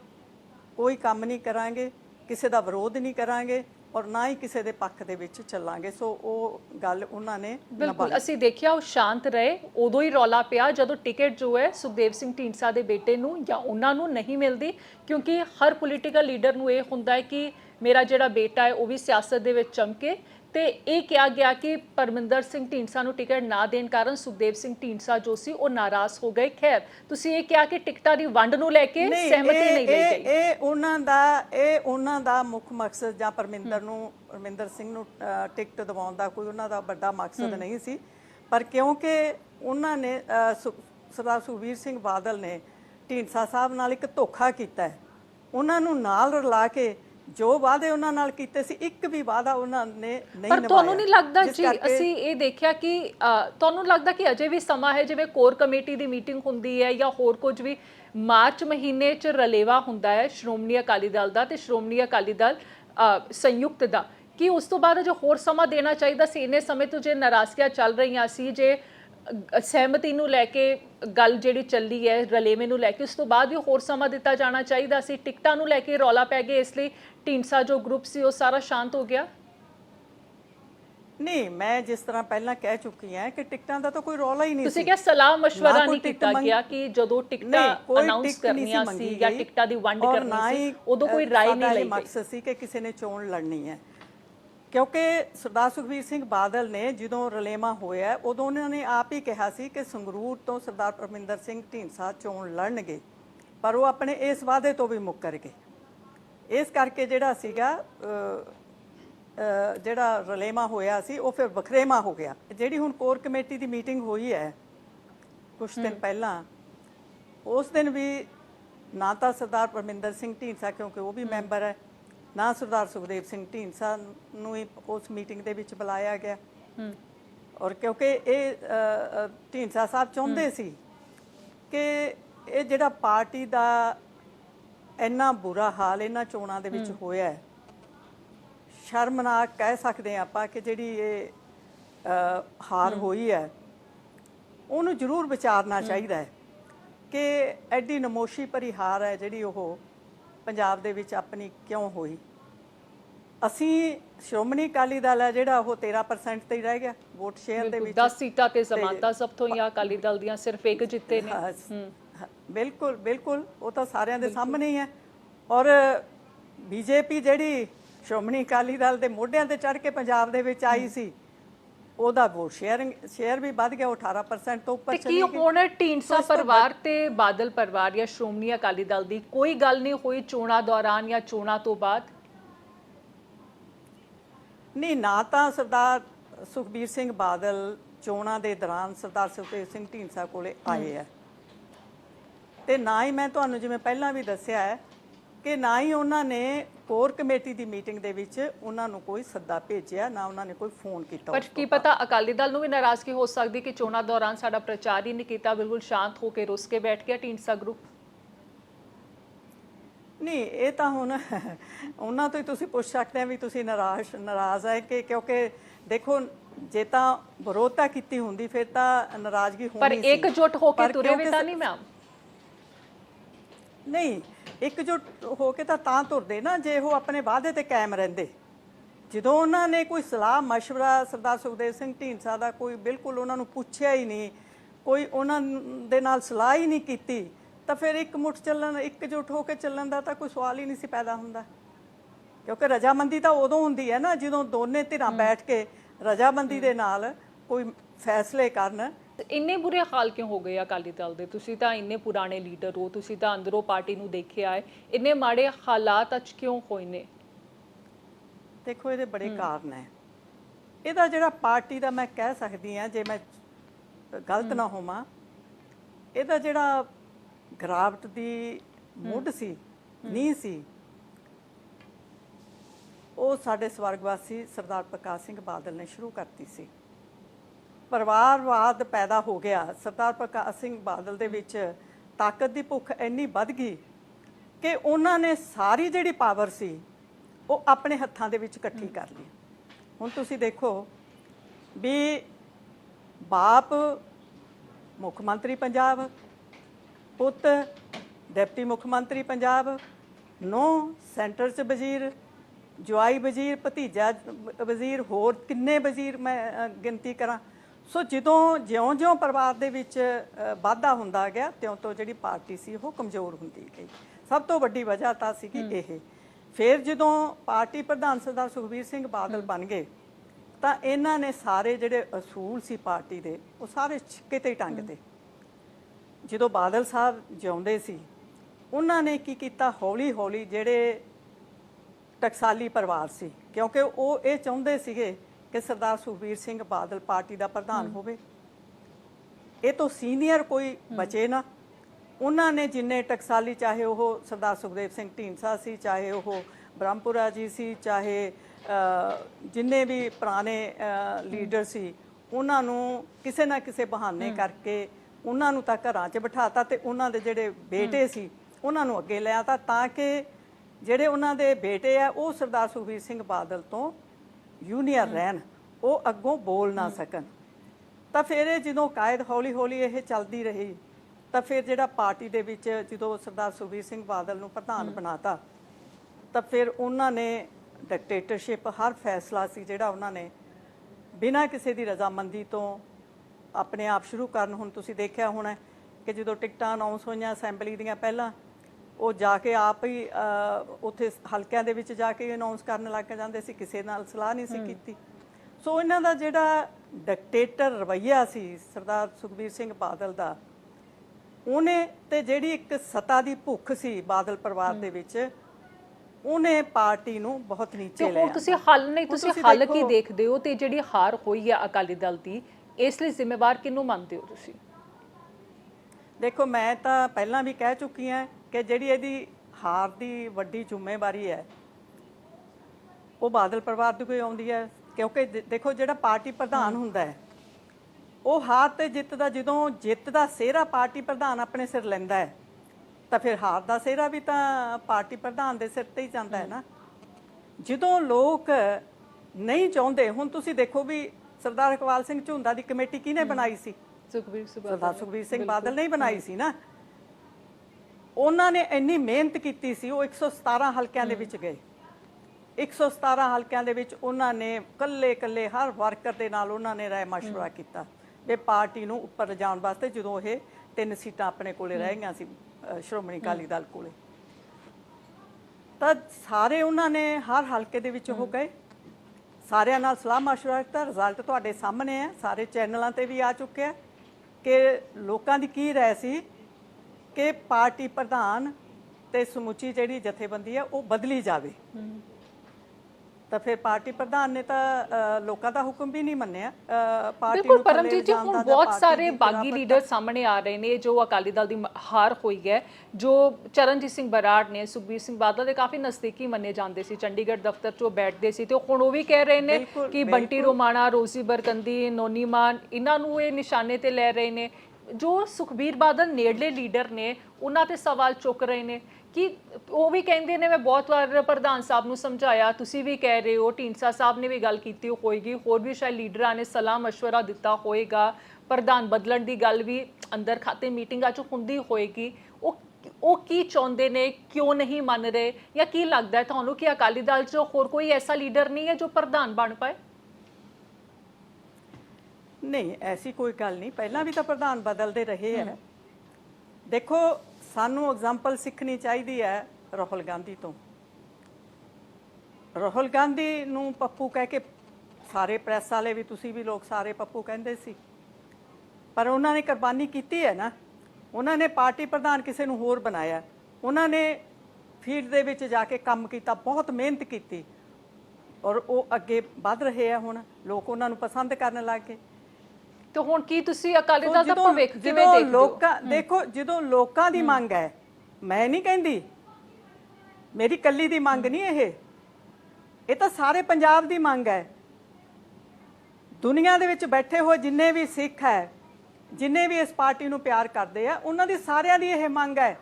ਕੋਈ ਕੰਮ ਨਹੀਂ ਕਰਾਂਗੇ ਕਿਸੇ ਦਾ ਵਿਰੋਧ ਨਹੀਂ ਕਰਾਂਗੇ ਔਰ ਨਾ ਹੀ ਕਿਸੇ ਦੇ ਪੱਖ ਦੇ ਵਿੱਚ ਚੱਲਾਂਗੇ। ਸੋ ਉਹ ਗੱਲ ਉਹਨਾਂ ਨੇ
ਬਿਲਕੁਲ ਅਸੀਂ ਦੇਖਿਆ ਉਹ ਸ਼ਾਂਤ ਰਹੇ ਉਦੋਂ ਹੀ ਰੌਲਾ ਪਿਆ ਜਦੋਂ ਟਿਕਟ ਜੋ ਹੈ ਸੁਖਦੇਵ ਸਿੰਘ ਢੀਂਡਸਾ ਦੇ ਬੇਟੇ ਨੂੰ ਜਾਂ ਉਹਨਾਂ ਨੂੰ ਨਹੀਂ ਮਿਲਦੀ ਕਿਉਂਕਿ ਹਰ ਪੋਲੀਟੀਕਲ ਲੀਡਰ ਨੂੰ ਇਹ ਹੁੰਦਾ ਹੈ ਕਿ ਮੇਰਾ ਜਿਹੜਾ ਬੇਟਾ ਹੈ ਉਹ ਵੀ ਸਿਆਸਤ ਦੇ ਵਿੱਚ ਚਮਕੇ ਤੇ ਇਹ ਕਿਹਾ ਗਿਆ ਕਿ ਪਰਮਿੰਦਰ ਸਿੰਘ ਢੀਂਡਸਾ ਨੂੰ ਟਿਕਟ ਨਾ ਦੇਣ ਕਾਰਨ ਸੁਖਦੇਵ ਸਿੰਘ ਢੀਂਡਸਾ ਜੋ ਸੀ ਉਹ ਨਾਰਾਜ਼ ਹੋ ਗਏ। ਖੈਰ ਤੁਸੀਂ ਇਹ ਕਿਹਾ ਕਿ ਟਿਕਟਾਂ ਦੀ ਵੰਡ ਨੂੰ ਲੈ ਕੇ ਸਹਿਮਤੀ ਨਹੀਂ ਲਈ
ਇਹ-
ਗਈ।
ਇਹ ਉਹਨਾਂ ਦਾ ਇਹ ਉਹਨਾਂ ਦਾ ਮੁੱਖ ਮਕਸਦ ਜਾਂ ਪਰਮਿੰਦਰ ਨੂੰ ਪਰਮਿੰਦਰ ਸਿੰਘ ਨੂੰ ਟਿਕਟ ਦਿਵਾਉਣ ਦਾ ਕੋਈ ਉਹਨਾਂ ਦਾ ਵੱਡਾ ਮਕਸਦ ਨਹੀਂ ਸੀ। ਪਰ ਕਿਉਂਕਿ ਉਹਨਾਂ ਨੇ ਸਰਦਾਰ ਸੁਖਬੀਰ ਸਿੰਘ ਬਾਦਲ ਨੇ ਢੀਂਡਸਾ ਸਾਹਿਬ ਨਾਲ ਇੱਕ ਧੋਖਾ ਕੀਤਾ ਉਹਨਾਂ ਨੂੰ ਨਾਲ ਰਲਾ ਕੇ ਜੋ ਵਾਅਦੇ ਉਹਨਾਂ ਨਾਲ ਕੀਤੇ ਸੀ ਇੱਕ ਵੀ ਵਾਅਦਾ ਉਹਨਾਂ ਨੇ ਨਹੀਂ
ਪਰ
ਨਿਭਾਇਆ।
ਤੁਹਾਨੂੰ ਨਹੀਂ ਲੱਗਦਾ ਜੀ ਅਸੀਂ ਇਹ ਦੇਖਿਆ ਕਿ ਤੁਹਾਨੂੰ ਲੱਗਦਾ ਕਿ ਅਜੇ ਵੀ ਸਮਾਂ ਹੈ ਜਿਵੇਂ ਕੋਰ ਕਮੇਟੀ ਦੀ ਮੀਟਿੰਗ ਹੁੰਦੀ ਹੈ ਜਾਂ ਹੋਰ ਕੁਝ ਵੀ ਮਾਰਚ ਮਹੀਨੇ 'ਚ ਰਲੇਵਾ ਹੁੰਦਾ ਹੈ ਸ਼੍ਰੋਮਣੀ ਅਕਾਲੀ ਦਲ ਦਾ ਤੇ ਸ਼੍ਰੋਮਣੀ ਅਕਾਲੀ ਦਲ ਸੰਯੁਕਤ ਦਾ। ਕਿ ਉਸ ਤੋਂ ਬਾਅਦ ਜੋ ਹੋਰ ਸਮਾਂ ਦੇਣਾ ਚਾਹੀਦਾ ਸੀ? ਇੰਨੇ ਸਮੇਂ ਤੋਂ ਜੇ ਨਾਰਾਜ਼ਗੀਆਂ ਚੱਲ ਰਹੀਆਂ ਸੀ ਜੇ ਸਹਿਮਤੀ ਨੂੰ ਲੈ ਕੇ ਗੱਲ ਜਿਹੜੀ ਚੱਲੀ ਹੈ ਰਲੇਵੇਂ ਨੂੰ ਲੈ ਕੇ ਉਸ ਤੋਂ ਬਾਅਦ ਵੀ ਹੋਰ ਸਮਾਂ ਦਿੱਤਾ ਜਾਣਾ ਚਾਹੀਦਾ ਸੀ ਟਿਕਟਾਂ ਨੂੰ ਲੈ ਕੇ ਰੌਲਾ ਪੈ ਗਿਆ ਇਸ ਲਈ ਢੀਂਡਸਾ ਜੋ ਗਰੁੱਪ ਸੀ ਉਹ ਸਾਰਾ ਸ਼ਾਂਤ ਹੋ ਗਿਆ
ਨਹੀਂ ਮੈਂ ਜਿਸ ਤਰ੍ਹਾਂ ਪਹਿਲਾਂ ਕਹਿ ਚੁੱਕੀ ਹਾਂ ਕਿ ਟਿਕਟਾਂ ਦਾ ਤਾਂ ਕੋਈ ਰੌਲਾ ਹੀ ਨਹੀਂ
ਤੁਸੀਂ
ਸੀ
ਕਿਹਾ ਸਲਾਹ
ਨਾ
مشورہ
ਕੋਈ
ਨਹੀਂ
ਟਿਕਟ
ਕੀਤਾ
ਮੰਗ-
ਗਿਆ ਕਿ ਜਦੋਂ ਟਿਕਟਾਂ
ਨਹੀਂ ਕੋਈ
ਅਨਾਉਂਸ
ਟਿਕਟ ਨਹੀਂ
ਕਰਨੀਆਂ
ਮੰਗੀ
ਸੀ ਜਾਂ
ਗਈ
ਟਿਕਟਾਂ ਦੀ ਵੰਡ
ਔਰ ਨਾ
ਕਰਨੀ
ਹੀ,
ਸੀ ਉਦੋਂ ਕੋਈ
ਅ,
ਰਾਏ
ਸਾਡਾ
ਨਹੀਂ
ਇਹ
ਲਈ ਗਈ
ਮਕਸਦ ਸੀ ਕਿ ਕਿਸੇ ਨੇ ਚੋਣ ਲੜਨੀ ਹੈ ਕਿਉਂਕਿ ਸਰਦਾਰ ਸੁਖਬੀਰ ਸਿੰਘ ਬਾਦਲ ਨੇ ਜਦੋਂ ਰਲੇਮਾ ਹੋਇਆ ਉਦੋਂ ਉਹਨਾਂ ਨੇ ਆਪ ਹੀ ਕਿਹਾ ਸੀ ਕਿ ਸੰਗਰੂਰ ਤੋਂ ਸਰਦਾਰ ਪਰਮਿੰਦਰ ਸਿੰਘ ਢੀਂਡਸਾ ਚੋਣ ਲੜਨਗੇ ਪਰ ਉਹ ਆਪਣੇ ਇਸ ਵਾਅਦੇ ਤੋਂ ਵੀ ਮੁੱਕਰ ਗਏ। ਇਸ ਕਰਕੇ ਜਿਹੜਾ ਸੀਗਾ ਜਿਹੜਾ ਰਲੇਮਾ ਹੋਇਆ ਸੀ ਉਹ ਫਿਰ ਵਖਰੇਮਾ ਹੋ ਗਿਆ। ਜਿਹੜੀ ਹੁਣ ਕੋਰ ਕਮੇਟੀ ਦੀ ਮੀਟਿੰਗ ਹੋਈ ਹੈ ਕੁਝ ਦਿਨ ਪਹਿਲਾਂ ਉਸ ਦਿਨ ਵੀ ਨਾ ਤਾਂ ਸਰਦਾਰ ਪਰਮਿੰਦਰ ਸਿੰਘ ਢੀਂਡਸਾ ਕਿਉਂਕਿ ਉਹ ਵੀ ਮੈਂਬਰ ਹੈ ਨਾ ਸਰਦਾਰ ਸੁਖਦੇਵ ਸਿੰਘ ਢੀਂਡਸਾ ਨੂੰ ਹੀ ਉਸ ਮੀਟਿੰਗ ਦੇ ਵਿੱਚ ਬੁਲਾਇਆ ਗਿਆ। ਔਰ ਕਿਉਂਕਿ ਇਹ ਅ, ਅ, ਢੀਂਡਸਾ ਸਾਹਿਬ ਚਾਹੁੰਦੇ ਸੀ ਕਿ ਇਹ ਜਿਹੜਾ ਪਾਰਟੀ ਦਾ ਇੰਨਾ ਬੁਰਾ ਹਾਲ ਇਹਨਾਂ ਚੋਣਾਂ ਦੇ ਵਿੱਚ ਹੋਇਆ ਹੈ ਸ਼ਰਮਨਾਕ ਕਹਿ ਸਕਦੇ ਹਾਂ ਆਪਾਂ ਕਿ ਜਿਹੜੀ ਇਹ ਅ, ਹਾਰ ਹੋਈ ਹੈ ਉਹਨੂੰ ਜ਼ਰੂਰ ਵਿਚਾਰਨਾ ਚਾਹੀਦਾ ਹੈ ਕਿ ਐਡੀ ਨਮੋਸ਼ੀ ਭਰੀ ਹਾਰ ਹੈ ਜਿਹੜੀ ਉਹ ਪੰਜਾਬ ਦੇ ਵਿੱਚ ਆਪਣੀ ਕਿਉਂ ਹੋਈ? ਅਸੀਂ ਸ਼੍ਰੋਮਣੀ ਅਕਾਲੀ ਦਲ ਹੈ ਜਿਹੜਾ ਉਹ 13% ਤੇ ਹੀ ਰਹਿ ਗਿਆ ਵੋਟ ਸ਼ੇਅਰ ਦੇ ਵਿੱਚ।
10 ਸੀਟਾਂ ਤੇ ਜ਼ਮਾਨਤਾਂ ਸਭ ਤੋਂ ਹੀ ਅਕਾਲੀ ਦਲ ਦੀਆਂ ਸਿਰਫ ਇੱਕ ਜਿੱਤੇ ਨੇ।
ਬਿਲਕੁਲ ਬਿਲਕੁਲ ਉਹ ਤਾਂ ਸਾਰਿਆਂ ਦੇ ਸਾਹਮਣੇ ਹੀ ਹੈ। ਔਰ ਬੀਜੇਪੀ ਜਿਹੜੀ ਸ਼੍ਰੋਮਣੀ ਅਕਾਲੀ ਦਲ ਦੇ ਮੋਢਿਆਂ ਤੇ ਚੜ ਕੇ ਪੰਜਾਬ ਦੇ ਵਿੱਚ ਆਈ ਸੀ ਉਹਦਾ ਵੋਟ ਸ਼ੇਅਰਿੰਗ ਸ਼ੇਅਰ ਵੀ ਵੱਧ ਗਿਆ ਉਹ 18% ਤੋਂ ਉੱਪਰ
ਤੇ
ਚਲੀ
ਕੀ
ਗਈ।
ਹੁਣ ਢੀਂਡਸਾ ਪਰਿਵਾਰ ਤੇ ਬਾਦਲ ਪਰਿਵਾਰ ਜਾਂ ਸ਼੍ਰੋਮਣੀ ਅਕਾਲੀ ਦਲ ਦੀ ਕੋਈ ਗੱਲ ਨਹੀਂ ਹੋਈ ਚੋਣਾਂ ਦੌਰਾਨ ਜਾਂ ਚੋਣਾਂ ਤੋਂ ਬਾਅਦ?
ਨਹੀਂ ਨਾ ਤਾਂ ਸਰਦਾਰ ਸੁਖਬੀਰ ਸਿੰਘ ਬਾਦਲ ਚੋਣਾਂ ਦੇ ਦੌਰਾਨ ਸਰਦਾਰ ਸੁਖਦੇਵ ਸਿੰਘ ਢੀਂਡਸਾ ਕੋਲੇ ਆਏ ਆ। ਤੇ ਨਾ ਹੀ ਮੈਂ ਤੁਹਾਨੂੰ ਜਿਵੇਂ ਪਹਿਲਾਂ ਵੀ ਦੱਸਿਆ ਹੈ ਕਿ ਨਾ ਹੀ ਉਹਨਾਂ ਨੇ ਕੋਰ ਕਮੇਟੀ ਦੀ ਮੀਟਿੰਗ ਦੇ ਵਿੱਚ ਉਹਨਾਂ ਨੂੰ ਕੋਈ ਸੱਦਾ ਭੇਜਿਆ ਨਾ ਉਹਨਾਂ ਨੇ ਕੋਈ ਫੋਨ ਕੀਤਾ
ਪਰ ਕੀ ਪਤਾ ਅਕਾਲੀ ਦਲ ਨੂੰ ਵੀ ਨਾਰਾਜ਼ਗੀ ਹੋ ਸਕਦੀ ਕਿ ਚੋਣਾਂ ਦੌਰਾਨ ਸਾਡਾ ਪ੍ਰਚਾਰ ਹੀ ਨਹੀਂ ਕੀਤਾ ਬਿਲਕੁਲ ਸ਼ਾਂਤ ਹੋ ਕੇ ਰੁੱਸ ਕੇ ਬੈਠ ਗਿਆ ਢੀਂਡਸਾ ਗਰੁੱਪ
ਨਹੀਂ ਇਹ ਤਾਂ ਹੁਣ ਉਹਨਾਂ ਤੋਂ ਹੀ ਤੁਸੀਂ ਪੁੱਛ ਸਕਦੇ ਆ ਵੀ ਤੁਸੀਂ ਨਿਰਾਸ਼ ਨਾਰਾਜ਼ ਹੈ ਕਿ ਕਿਉਂਕਿ ਦੇਖੋ ਜੇ ਤਾਂ ਵਿਰੋਧਤਾ ਕੀਤੀ ਹੁੰਦੀ ਫਿਰ ਤਾਂ ਨਾਰਾਜ਼ਗੀ ਹੋਣੀ
ਪਰ
ਸੀ।
ਇਕਜੁੱਟ ਹੋ ਕੇ ਤੁਰੇ ਵੀ ਤਾਂ ਨਹੀਂ ਮੈਮ
ਨਹੀਂ ਇਕਜੁੱਟ ਹੋ ਕੇ ਤਾਂ ਤਾਂ ਤੁਰਦੇ ਨਾ ਜੇ ਉਹ ਆਪਣੇ ਵਾਅਦੇ ਤੇ ਕਾਇਮ ਰਹਿੰਦੇ ਜਦੋਂ ਉਹਨਾਂ ਨੇ ਕੋਈ ਸਲਾਹ مشورہ ਸਰਦਾਰ ਸੁਖਦੇਵ ਸਿੰਘ ਢੀਂਡਸਾ ਦਾ ਕੋਈ ਬਿਲਕੁਲ ਉਹਨਾਂ ਨੂੰ ਪੁੱਛਿਆ ਹੀ ਨਹੀਂ ਕੋਈ ਉਹਨਾਂ ਦੇ ਨਾਲ ਸਲਾਹ ਹੀ ਨਹੀਂ ਕੀਤੀ ਤਾਂ ਫਿਰ ਇੱਕ ਮੁੱਠ ਚੱਲਣ ਇਕਜੁੱਟ ਹੋ ਕੇ ਚੱਲਣ ਦਾ ਤਾਂ ਕੋਈ ਸਵਾਲ ਹੀ ਨਹੀਂ ਸੀ ਪੈਦਾ ਹੁੰਦਾ ਕਿਉਂਕਿ ਰਜਾਮੰਦੀ ਤਾਂ ਉਦੋਂ ਹੁੰਦੀ ਹੈ ਨਾ ਜਦੋਂ ਦੋਨੇ ਧਿਰਾਂ ਬੈਠ ਕੇ ਰਜਾਮੰਦੀ ਦੇ ਨਾਲ ਕੋਈ ਫੈਸਲੇ ਕਰਨ
ਤੇ ਇੰਨੇ ਬੁਰੇ ਹਾਲ ਕਿਉਂ ਹੋ ਗਏ ਅਕਾਲੀ ਦਲ ਦੇ? ਤੁਸੀਂ ਤਾਂ ਇੰਨੇ ਪੁਰਾਣੇ ਲੀਡਰ ਹੋ ਤੁਸੀਂ ਤਾਂ ਅੰਦਰੋਂ ਪਾਰਟੀ ਨੂੰ ਦੇਖਿਆ ਹੈ। ਇੰਨੇ ਮਾੜੇ ਹਾਲਾਤ ਅੱਜ ਕਿਉਂ ਹੋਏ ਨੇ?
ਦੇਖੋ ਇਹਦੇ ਬੜੇ ਕਾਰਨ ਹੈ। ਇਹਦਾ ਜਿਹੜਾ ਪਾਰਟੀ ਦਾ ਮੈਂ ਕਹਿ ਸਕਦੀ ਆ ਜੇ ਮੈਂ ਗਲਤ ਨਾ ਹੋਵਾਂ ਇਹਦਾ ਜਿਹੜਾ ਗਰਾਵਟ ਦੀ ਮੁੱਢ ਸੀ ਨਹੀਂ ਸੀ ਉਹ ਸਾਡੇ ਸਵਰਗਵਾਸੀ ਸਰਦਾਰ ਪ੍ਰਕਾਸ਼ ਸਿੰਘ ਬਾਦਲ ਨੇ ਸ਼ੁਰੂ ਕਰਤੀ ਸੀ। ਪਰਿਵਾਰਵਾਦ ਪੈਦਾ ਹੋ ਗਿਆ। ਸਰਦਾਰ ਪ੍ਰਕਾਸ਼ ਸਿੰਘ ਬਾਦਲ ਦੇ ਵਿੱਚ ਤਾਕਤ ਦੀ ਭੁੱਖ ਇੰਨੀ ਵੱਧ ਗਈ ਕਿ ਉਹਨਾਂ ਨੇ ਸਾਰੀ ਜਿਹੜੀ ਪਾਵਰ ਸੀ, ਉਹ ਆਪਣੇ ਹੱਥਾਂ ਦੇ ਵਿੱਚ ਇਕੱਠੀ ਕਰ ਲਈ। ਹੁਣ ਤੁਸੀਂ ਦੇਖੋ ਵੀ ਬਾਪ, ਮੁੱਖ ਮੰਤਰੀ ਪੰਜਾਬ, ਪੁੱਤ, ਡਿਪਟੀ ਮੁੱਖ ਮੰਤਰੀ ਪੰਜਾਬ, ਨੌ ਸੈਂਟਰ 'ਚ ਵਜ਼ੀਰ ਜਵਾਈ ਵਜ਼ੀਰ, ਭਤੀਜਾ ਵਜ਼ੀਰ, ਹੋਰ ਕਿੰਨੇ ਵਜ਼ੀਰ ਮੈਂ ਗਿਣਤੀ ਕਰਾਂ ਸੋ ਜਦੋਂ ਜਿਉਂ-ਜਿਉਂ ਪਰਿਵਾਰ ਦੇ ਵਿੱਚ ਵਾਧਾ ਹੁੰਦਾ ਗਿਆ ਤਿਉਂ ਤੋਂ ਜਿਹੜੀ ਪਾਰਟੀ ਸੀ ਉਹ ਕਮਜ਼ੋਰ ਹੁੰਦੀ ਗਈ। ਸਭ ਤੋਂ ਵੱਡੀ ਵਜ੍ਹਾ ਤਾਂ ਸੀਗੀ ਇਹ। ਫਿਰ ਜਦੋਂ ਪਾਰਟੀ ਪ੍ਰਧਾਨ ਸਰਦਾਰ ਸੁਖਬੀਰ ਸਿੰਘ ਬਾਦਲ ਬਣ ਗਏ ਤਾਂ ਇਹਨਾਂ ਨੇ ਸਾਰੇ ਜਿਹੜੇ ਅਸੂਲ ਸੀ ਪਾਰਟੀ ਦੇ ਉਹ ਸਾਰੇ ਟੰਗ ਤੇ। ਜਦੋਂ ਬਾਦਲ ਸਾਹਿਬ ਜਿਉਂਦੇ ਸੀ ਉਹਨਾਂ ਨੇ ਕੀ ਕੀਤਾ? ਹੌਲੀ ਹੌਲੀ ਜਿਹੜੇ ਟਕਸਾਲੀ ਪਰਿਵਾਰ ਸੀ ਕਿਉਂਕਿ ਉਹ ਇਹ ਚਾਹੁੰਦੇ ਸੀਗੇ ਕਿ ਸਰਦਾਰ ਸੁਖਬੀਰ ਸਿੰਘ ਬਾਦਲ ਪਾਰਟੀ ਦਾ ਪ੍ਰਧਾਨ ਹੋਵੇ। ਇਹ ਤੋਂ ਸੀਨੀਅਰ ਕੋਈ ਬਚੇ ਨਾ। ਉਹਨਾਂ ਨੇ ਜਿੰਨੇ ਟਕਸਾਲੀ ਚਾਹੇ ਉਹ ਸਰਦਾਰ ਸੁਖਦੇਵ ਸਿੰਘ ਢੀਂਡਸਾ ਸੀ ਚਾਹੇ ਉਹ ਬ੍ਰਹਮਪੁਰਾ ਜੀ ਸੀ ਚਾਹੇ ਜਿੰਨੇ ਵੀ ਪੁਰਾਣੇ ਲੀਡਰ ਸੀ ਉਹਨਾਂ ਨੂੰ ਕਿਸੇ ਨਾ ਕਿਸੇ ਬਹਾਨੇ ਕਰਕੇ ਉਹਨਾਂ ਨੂੰ ਤਾਂ ਘਰਾਂ 'ਚ ਬਿਠਾਤਾ ਤੇ ਉਹਨਾਂ ਦੇ ਜਿਹੜੇ ਬੇਟੇ ਸੀ ਉਹਨਾਂ ਨੂੰ ਅੱਗੇ ਲਿਆ ਤਾਂ ਤਾਂ ਕਿ ਜਿਹੜੇ ਉਹਨਾਂ ਦੇ ਬੇਟੇ ਆ ਉਹ ਸਰਦਾਰ ਸੁਖਬੀਰ ਸਿੰਘ ਬਾਦਲ ਤੋਂ ਜੂਨੀਅਰ ਰਹਿਣ ਉਹ ਅੱਗੋਂ ਬੋਲ ਨਾ ਸਕਣ। ਤਾਂ ਫਿਰ ਇਹ ਜਦੋਂ ਕਾਇਦ ਹੌਲੀ ਹੌਲੀ ਇਹ ਚੱਲਦੀ ਰਹੀ ਤਾਂ ਫਿਰ ਜਿਹੜਾ ਪਾਰਟੀ ਦੇ ਵਿੱਚ ਜਦੋਂ ਸਰਦਾਰ ਸੁਖਬੀਰ ਸਿੰਘ ਬਾਦਲ ਨੂੰ ਪ੍ਰਧਾਨ ਬਣਾਤਾ ਤਾਂ ਫਿਰ ਉਹਨਾਂ ਨੇ ਡਿਕਟੇਟਰਸ਼ਿਪ ਹਰ ਫੈਸਲਾ ਸੀ ਜਿਹੜਾ ਉਹਨਾਂ ਨੇ ਬਿਨਾਂ ਕਿਸੇ ਦੀ ਰਜ਼ਾਮੰਦੀ ਤੋਂ ਆਪਣੇ ਆਪ ਸ਼ੁਰੂ ਕਰਨ। ਹੁਣ ਤੁਸੀਂ ਦੇਖਿਆ ਹੋਣਾ ਕਿ ਜਦੋਂ ਟਿਕਟਾਂ ਅਨਾਉਂਸ ਹੋਈਆਂ ਅਸੈਂਬਲੀ ਦੀਆਂ ਪਹਿਲਾਂ ਉਹ ਜਾ ਕੇ ਆਪ ਹੀ ਉੱਥੇ ਹਲਕਿਆਂ ਦੇ ਵਿੱਚ ਜਾ ਕੇ ਅਨਾਉਂਸ ਕਰਨ ਲੱਗ ਜਾਂਦੇ ਸੀ ਕਿਸੇ ਨਾਲ ਸਲਾਹ ਨਹੀਂ ਸੀ ਕੀਤੀ। ਸੋ ਇਹਨਾਂ ਦਾ ਜਿਹੜਾ ਡਿਕਟੇਟਰ ਰਵਈਆ ਸੀ ਸਰਦਾਰ ਸੁਖਬੀਰ ਸਿੰਘ ਬਾਦਲ ਦਾ ਉਹਨੇ ਤੇ ਜਿਹੜੀ ਇੱਕ ਸਤਾ ਦੀ ਭੁੱਖ ਸੀ ਬਾਦਲ ਪਰਿਵਾਰ ਦੇ ਵਿੱਚ ਉਹਨੇ ਪਾਰਟੀ ਨੂੰ ਬਹੁਤ ਨੀਚੇ ਲੈ
ਹੁਣ ਤੁਸੀਂ ਹੱਲ ਨਹੀਂ ਤੁਸੀਂ ਹੱਲ ਕੀ
ਦੇਖੋ-
ਦੇਖਦੇ ਹੋ ਤੇ ਜਿਹੜੀ ਹਾਰ ਹੋਈ ਹੈ ਅਕਾਲੀ ਦਲ ਦੀ ਇਸ ਲਈ ਜ਼ਿੰਮੇਵਾਰ ਕਿਹਨੂੰ ਮੰਨਦੇ ਹੋ ਤੁਸੀਂ?
ਦੇਖੋ ਮੈਂ ਤਾਂ ਪਹਿਲਾਂ ਵੀ ਕਹਿ ਚੁੱਕੀ ਹਾਂ ਕਿ ਜਿਹੜੀ ਇਹਦੀ ਹਾਰ ਦੀ ਵੱਡੀ ਜ਼ਿੰਮੇਵਾਰੀ ਹੈ ਉਹ ਬਾਦਲ ਪਰਿਵਾਰ ਦੀ ਕੋਈ ਆਉਂਦੀ ਹੈ ਕਿਉਂਕਿ ਦੇਖੋ ਜਿਹੜਾ ਪਾਰਟੀ ਪ੍ਰਧਾਨ ਹੁੰਦਾ ਹੈ ਉਹ ਹਾਰ ਤੇ ਜਿੱਤ ਦਾ ਜਦੋਂ ਜਿੱਤ ਦਾ ਸਿਹਰਾ ਪਾਰਟੀ ਪ੍ਰਧਾਨ ਆਪਣੇ ਸਿਰ ਲੈਂਦਾ ਹੈ ਤਾਂ ਫਿਰ ਹਾਰ ਦਾ ਸਿਹਰਾ ਵੀ ਤਾਂ ਪਾਰਟੀ ਪ੍ਰਧਾਨ ਦੇ ਸਿਰ ਤੇ ਹੀ ਜਾਂਦਾ ਹੈ ਨਾ। ਜਦੋਂ ਲੋਕ ਨਹੀਂ ਚਾਹੁੰਦੇ ਹੁਣ ਤੁਸੀਂ ਦੇਖੋ ਵੀ ਸਰਦਾਰ ਇਕਬਾਲ ਸਿੰਘ ਝੁੰਦਾ ਦੀ ਕਮੇਟੀ ਕਿਹਨੇ ਬਣਾਈ ਸੀ?
ਸੁਖਬੀਰ
ਸਰਦਾਰ ਸੁਖਬੀਰ ਸਿੰਘ ਬਾਦਲ ਨਹੀਂ ਬਣਾਈ ਸੀ ਨਾ। ਉਹਨਾਂ ਨੇ ਇੰਨੀ ਮਿਹਨਤ ਕੀਤੀ ਸੀ ਉਹ 117 ਹਲਕਿਆਂ ਦੇ ਵਿੱਚ ਗਏ। 117 ਹਲਕਿਆਂ ਦੇ ਵਿੱਚ ਉਹਨਾਂ ਨੇ ਕੱਲੇ ਕੱਲੇ ਹਰ ਵਰਕਰ ਦੇ ਨਾਲ ਉਹਨਾਂ ਨੇ ਰਾਏ ਮਸ਼ਵਰਾ ਕੀਤਾ। ਵੀ ਪਾਰਟੀ ਨੂੰ ਉੱਪਰ ਲਿਜਾਣ ਵਾਸਤੇ ਜਦੋਂ ਇਹ ਤਿੰਨ ਸੀਟਾਂ ਆਪਣੇ ਕੋਲੇ ਰਹਿ ਗਈਆਂ ਸੀ ਸ਼੍ਰੋਮਣੀ ਅਕਾਲੀ ਦਲ ਕੋਲੇ। ਤਾਂ ਸਾਰੇ ਉਹਨਾਂ ਨੇ ਹਰ ਹਲਕੇ ਦੇ ਵਿੱਚ ਉਹ ਗਏ। ਸਾਰਿਆਂ ਨਾਲ ਸਲਾਹ ਮਸ਼ਵਰਾ ਕੀਤਾ ਰਿਜ਼ਲਟ ਤੁਹਾਡੇ ਸਾਹਮਣੇ ਹੈ ਸਾਰੇ ਚੈਨਲਾਂ ਤੇ ਵੀ ਆ ਚੁੱਕਿਆ ਕਿ ਲੋਕਾਂ ਦੀ ਕੀ ਰਾਏ ਸੀ ਕਿ ਪਾਰਟੀ ਪ੍ਰਧਾਨ ਤੇ ਸਮੁੱਚੀ ਜਿਹੜੀ ਜਥੇਬੰਦੀ ਹੈ ਉਹ ਬਦਲੀ ਜਾਵੇ। ਤਾਂ ਫਿਰ ਪਾਰਟੀ ਪ੍ਰਧਾਨ ਨੇ ਤਾਂ ਲੋਕਾਂ ਦਾ ਹੁਕਮ ਵੀ ਨਹੀਂ ਮੰਨਿਆ। ਪਾਰਟੀ ਨੂੰ
ਪਰਮਜੀਤ ਜੀ ਹੁਣ ਬਹੁਤ ਸਾਰੇ ਬਾਗੀ ਲੀਡਰ ਸਾਹਮਣੇ ਆ ਰਹੇ ਨੇ ਜੋ ਅਕਾਲੀ ਦਲ ਦੀ ਹਾਰ ਹੋਈ ਹੈ ਜੋ ਚਰਨਜੀਤ ਸਿੰਘ ਬਰਾੜ ਨੇ ਸੁਖਬੀਰ ਸਿੰਘ ਬਾਦਲ ਦੇ ਕਾਫੀ ਨਜ਼ਦੀਕੀ ਮੰਨੇ ਜਾਂਦੇ ਸੀ। ਚੰਡੀਗੜ੍ਹ ਦਫ਼ਤਰ 'ਚ ਬੈਠਦੇ ਸੀ ਤੇ ਹੁਣ ਉਹ ਵੀ ਕਹਿ ਰਹੇ ਨੇ ਕਿ ਬੰਟੀ ਰੋਮਾਣਾ ਰੋਜ਼ੀ ਬਰਕੰਦੀ ਨੋਨੀ ਮਾਨ ਇਹਨਾਂ ਨੂੰ ਇਹ ਨਿਸ਼ਾਨੇ ਤੇ ਲੈ ਰਹੇ ਨੇ। ਜੋ ਸੁਖਬੀਰ ਬਾਦਲ ਨੇੜਲੇ ਲੀਡਰ ਨੇ ਉਹਨਾਂ ਤੇ ਸਵਾਲ ਚੁੱਕ ਰਹੇ ਨੇ ਕਿ ਉਹ ਵੀ ਕਹਿੰਦੇ ਨੇ ਮੈਂ ਬਹੁਤ ਵਾਰ ਪ੍ਰਧਾਨ ਸਾਹਿਬ ਨੂੰ ਸਮਝਾਇਆ ਤੁਸੀਂ ਵੀ ਕਹਿ ਰਹੇ ਹੋ ਢੀਂਡਸਾ ਸਾਹਿਬ ਨੇ ਵੀ ਗੱਲ ਕੀਤੀ ਹੋਏਗੀ ਹੋਰ ਵੀ ਸ਼ਾਇਦ ਲੀਡਰਾਂ ਨੇ ਸਲਾਹ مشورہ ਦਿੱਤਾ ਹੋਏਗਾ ਪ੍ਰਧਾਨ ਬਦਲਣ ਦੀ ਗੱਲ ਵੀ ਅੰਦਰ ਖਾਤੇ ਮੀਟਿੰਗਾਂ 'ਚ ਹੁੰਦੀ ਹੋਏਗੀ ਉਹ ਉਹ ਕੀ ਚਾਹੁੰਦੇ ਨੇ ਕਿਉਂ ਨਹੀਂ ਮੰਨ ਰਹੇ ਜਾਂ ਕੀ ਲੱਗਦਾ ਹੈ ਤੁਹਾਨੂੰ ਕਿ ਅਕਾਲੀ ਦਲ 'ਚ ਹੋਰ ਕੋਈ ਐਸਾ ਲੀਡਰ ਨਹੀਂ ਹੈ ਜੋ ਪ੍ਰਧਾਨ ਬਣ ਪਾਏ
ਨਹੀਂ ਐਸੀ ਕੋਈ ਗੱਲ ਨਹੀਂ। ਪਹਿਲਾਂ ਵੀ ਤਾਂ ਪ੍ਰਧਾਨ ਬਦਲਦੇ ਰਹੇ ਹੈ। ਦੇਖੋ ਸਾਨੂੰ ਐਗਜ਼ਾਮਪਲ ਸਿੱਖਣੀ ਚਾਹੀਦੀ ਹੈ ਰਾਹੁਲ ਗਾਂਧੀ ਤੋਂ। ਰਾਹੁਲ ਗਾਂਧੀ ਨੂੰ ਪੱਪੂ ਕਹਿ ਕੇ ਸਾਰੇ ਪ੍ਰੈਸ ਵਾਲੇ ਵੀ ਤੁਸੀਂ ਵੀ ਲੋਕ ਸਾਰੇ ਪੱਪੂ ਕਹਿੰਦੇ ਸੀ। ਪਰ ਉਹਨਾਂ ਨੇ ਕੁਰਬਾਨੀ ਕੀਤੀ ਹੈ ਨਾ। ਉਹਨਾਂ ਨੇ ਪਾਰਟੀ ਪ੍ਰਧਾਨ ਕਿਸੇ ਨੂੰ ਹੋਰ ਬਣਾਇਆ। ਉਹਨਾਂ ਨੇ ਫੀਲਡ ਦੇ ਵਿੱਚ ਜਾ ਕੇ ਕੰਮ ਕੀਤਾ ਬਹੁਤ ਮਿਹਨਤ ਕੀਤੀ। ਔਰ ਉਹ ਅੱਗੇ ਵੱਧ ਰਹੇ ਆ ਹੁਣ। ਲੋਕ ਉਹਨਾਂ ਨੂੰ ਪਸੰਦ ਕਰਨ ਲੱਗ ਗਏ।
ਤੇ ਹੁਣ ਕੀ ਤੁਸੀਂ ਅਕਾਲੀ ਦਲ ਦਾ ਭਵਿੱਖ ਕਿਵੇਂ ਦੇਖਦੇ ਹੋ?
ਲੋਕਾਂ ਦੇਖੋ ਜਦੋਂ ਲੋਕਾਂ ਦੀ ਮੰਗ ਹੈ ਮੈਂ ਨਹੀਂ ਕਹਿੰਦੀ। ਮੇਰੀ ਕੱਲੀ ਦੀ ਮੰਗ ਨਹੀਂ ਇਹ। ਇਹ ਤਾਂ ਸਾਰੇ ਪੰਜਾਬ ਦੀ ਮੰਗ ਹੈ। ਦੁਨੀਆ ਦੇ ਵਿੱਚ ਬੈਠੇ ਹੋਏ ਜਿੰਨੇ ਵੀ ਸਿੱਖ ਹੈ ਜਿੰਨੇ ਵੀ ਇਸ ਪਾਰਟੀ ਨੂੰ ਪਿਆਰ ਕਰਦੇ ਆ ਉਹਨਾਂ ਦੀ ਸਾਰਿਆਂ ਦੀ ਇਹ ਮੰਗ ਹੈ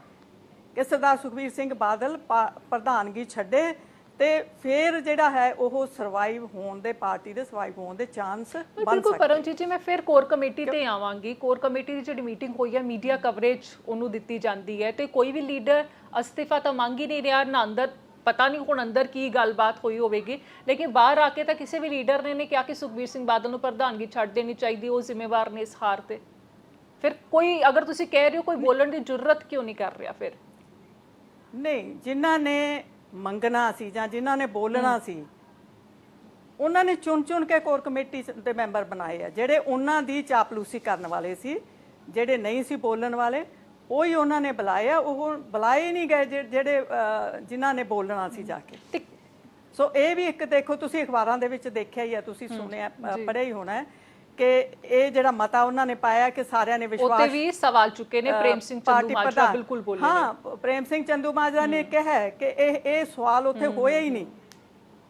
ਕਿ ਸਰਦਾਰ ਸੁਖਬੀਰ ਸਿੰਘ ਬਾਦਲ ਪ੍ਰਧਾਨਗੀ ਛੱਡੇ ਤੇ ਫਿਰ ਜਿਹੜਾ ਹੈ ਉਹ ਸਰਵਾਈਵ ਹੋਣ ਦੇ ਪਾਰਟੀ ਦੇ ਸਰਵਾਈਵ ਹੋਣ ਦੇ ਚਾਂਸ ਬਣ
ਬਿਲਕੁਲ
ਸਕਦੇ।
ਪਰਮਜੀਤ ਜੀ ਮੈਂ ਫਿਰ ਕੋਰ ਕਮੇਟੀ ਤੇ ਆਵਾਂਗੀ। ਕੋਰ ਕਮੇਟੀ ਦੀ ਜਿਹੜੀ ਮੀਟਿੰਗ ਹੋਈ ਹੈ ਮੀਡੀਆ ਕਵਰੇਜ ਉਹਨੂੰ ਦਿੱਤੀ ਜਾਂਦੀ ਹੈ ਤੇ ਕੋਈ ਵੀ ਲੀਡਰ ਅਸਤੀਫਾ ਤਾਂ ਮੰਗ ਹੀ ਨਹੀਂ ਰਿਹਾ ਨਾ ਅੰਦਰ ਪਤਾ ਨਹੀਂ ਹੁਣ ਅੰਦਰ ਕੀ ਗੱਲਬਾਤ ਹੋਈ ਹੋਵੇਗੀ। ਲੇਕਿਨ ਬਾਹਰ ਆ ਕੇ ਤਾਂ ਕਿਸੇ ਵੀ ਲੀਡਰ ਨੇ ਨੇ ਕਿਹਾ ਕਿ ਸੁਖਬੀਰ ਸਿੰਘ ਬਾਦਲ ਨੂੰ ਪ੍ਰਧਾਨਗੀ ਛੱਡ ਦੇਣੀ ਚਾਹੀਦੀ ਉਹ ਜ਼ਿੰਮੇਵਾਰ ਨੇ ਇਸ ਹਾਰ ਤੇ। ਫਿਰ ਕੋਈ ਅਗਰ ਤੁਸੀਂ ਕਹਿ ਰਹੇ ਹੋ ਕੋਈ ਬੋਲਣ ਦੀ ਜ਼ਰੂਰਤ ਕਿਉਂ ਨਹੀਂ ਕਰ ਰਿਹਾ ਫਿਰ?
ਨਹੀਂ ਜਿਨ੍ਹਾਂ ਨੇ ਮੰਗਣਾ ਸੀ ਜਾਂ ਜਿਨ੍ਹਾਂ ਨੇ ਬੋਲਣਾ ਸੀ ਉਹਨਾਂ ਨੇ ਚੁਣ ਚੁਣ ਕੇ ਕੋਰ ਕਮੇਟੀ ਦੇ ਮੈਂਬਰ ਬਣਾਏ ਆ ਜਿਹੜੇ ਉਹਨਾਂ ਦੀ ਚਾਪਲੂਸੀ ਕਰਨ ਵਾਲੇ ਸੀ ਜਿਹੜੇ ਨਹੀਂ ਸੀ ਬੋਲਣ ਵਾਲੇ ਉਹ ਹੀ ਉਹਨਾਂ ਨੇ ਬੁਲਾਏ ਆ ਉਹ ਬੁਲਾਏ ਨਹੀਂ ਗਏ ਜਿਹੜੇ ਜਿਨ੍ਹਾਂ ਨੇ ਬੋਲਣਾ ਸੀ ਜਾ ਕੇ। ਸੋ ਇਹ ਵੀ ਇੱਕ ਦੇਖੋ ਤੁਸੀਂ ਅਖਬਾਰਾਂ ਦੇ ਵਿੱਚ ਦੇਖਿਆ ਹੀ ਹੈ ਤੁਸੀਂ ਸੁਣਿਆ ਪੜ੍ਹਿਆ ਹੀ ਹੋਣਾ ਹੈ। ਕਿ ਇਹ ਜਿਹੜਾ ਮਤਾ ਉਹਨਾਂ ਨੇ ਪਾਇਆ ਕਿ ਸਾਰਿਆਂ ਨੇ ਵਿਸ਼ਵਾਸ
ਉੱਤੇ ਵੀ ਸਵਾਲ ਚੁੱਕੇ ਨੇ ਪ੍ਰੇਮ ਸਿੰਘ ਚੰਦੂ ਮਾਜਰਾ। ਬਿਲਕੁਲ ਬੋਲੇ ਨੇ।
ਹਾਂ ਪ੍ਰੇਮ ਸਿੰਘ ਚੰਦੂ ਮਾਜਰਾ ਨੇ ਕਿਹਾ ਕਿ ਇਹ ਇਹ ਸਵਾਲ ਉੱਥੇ ਹੋਇਆ ਹੀ ਨਹੀਂ।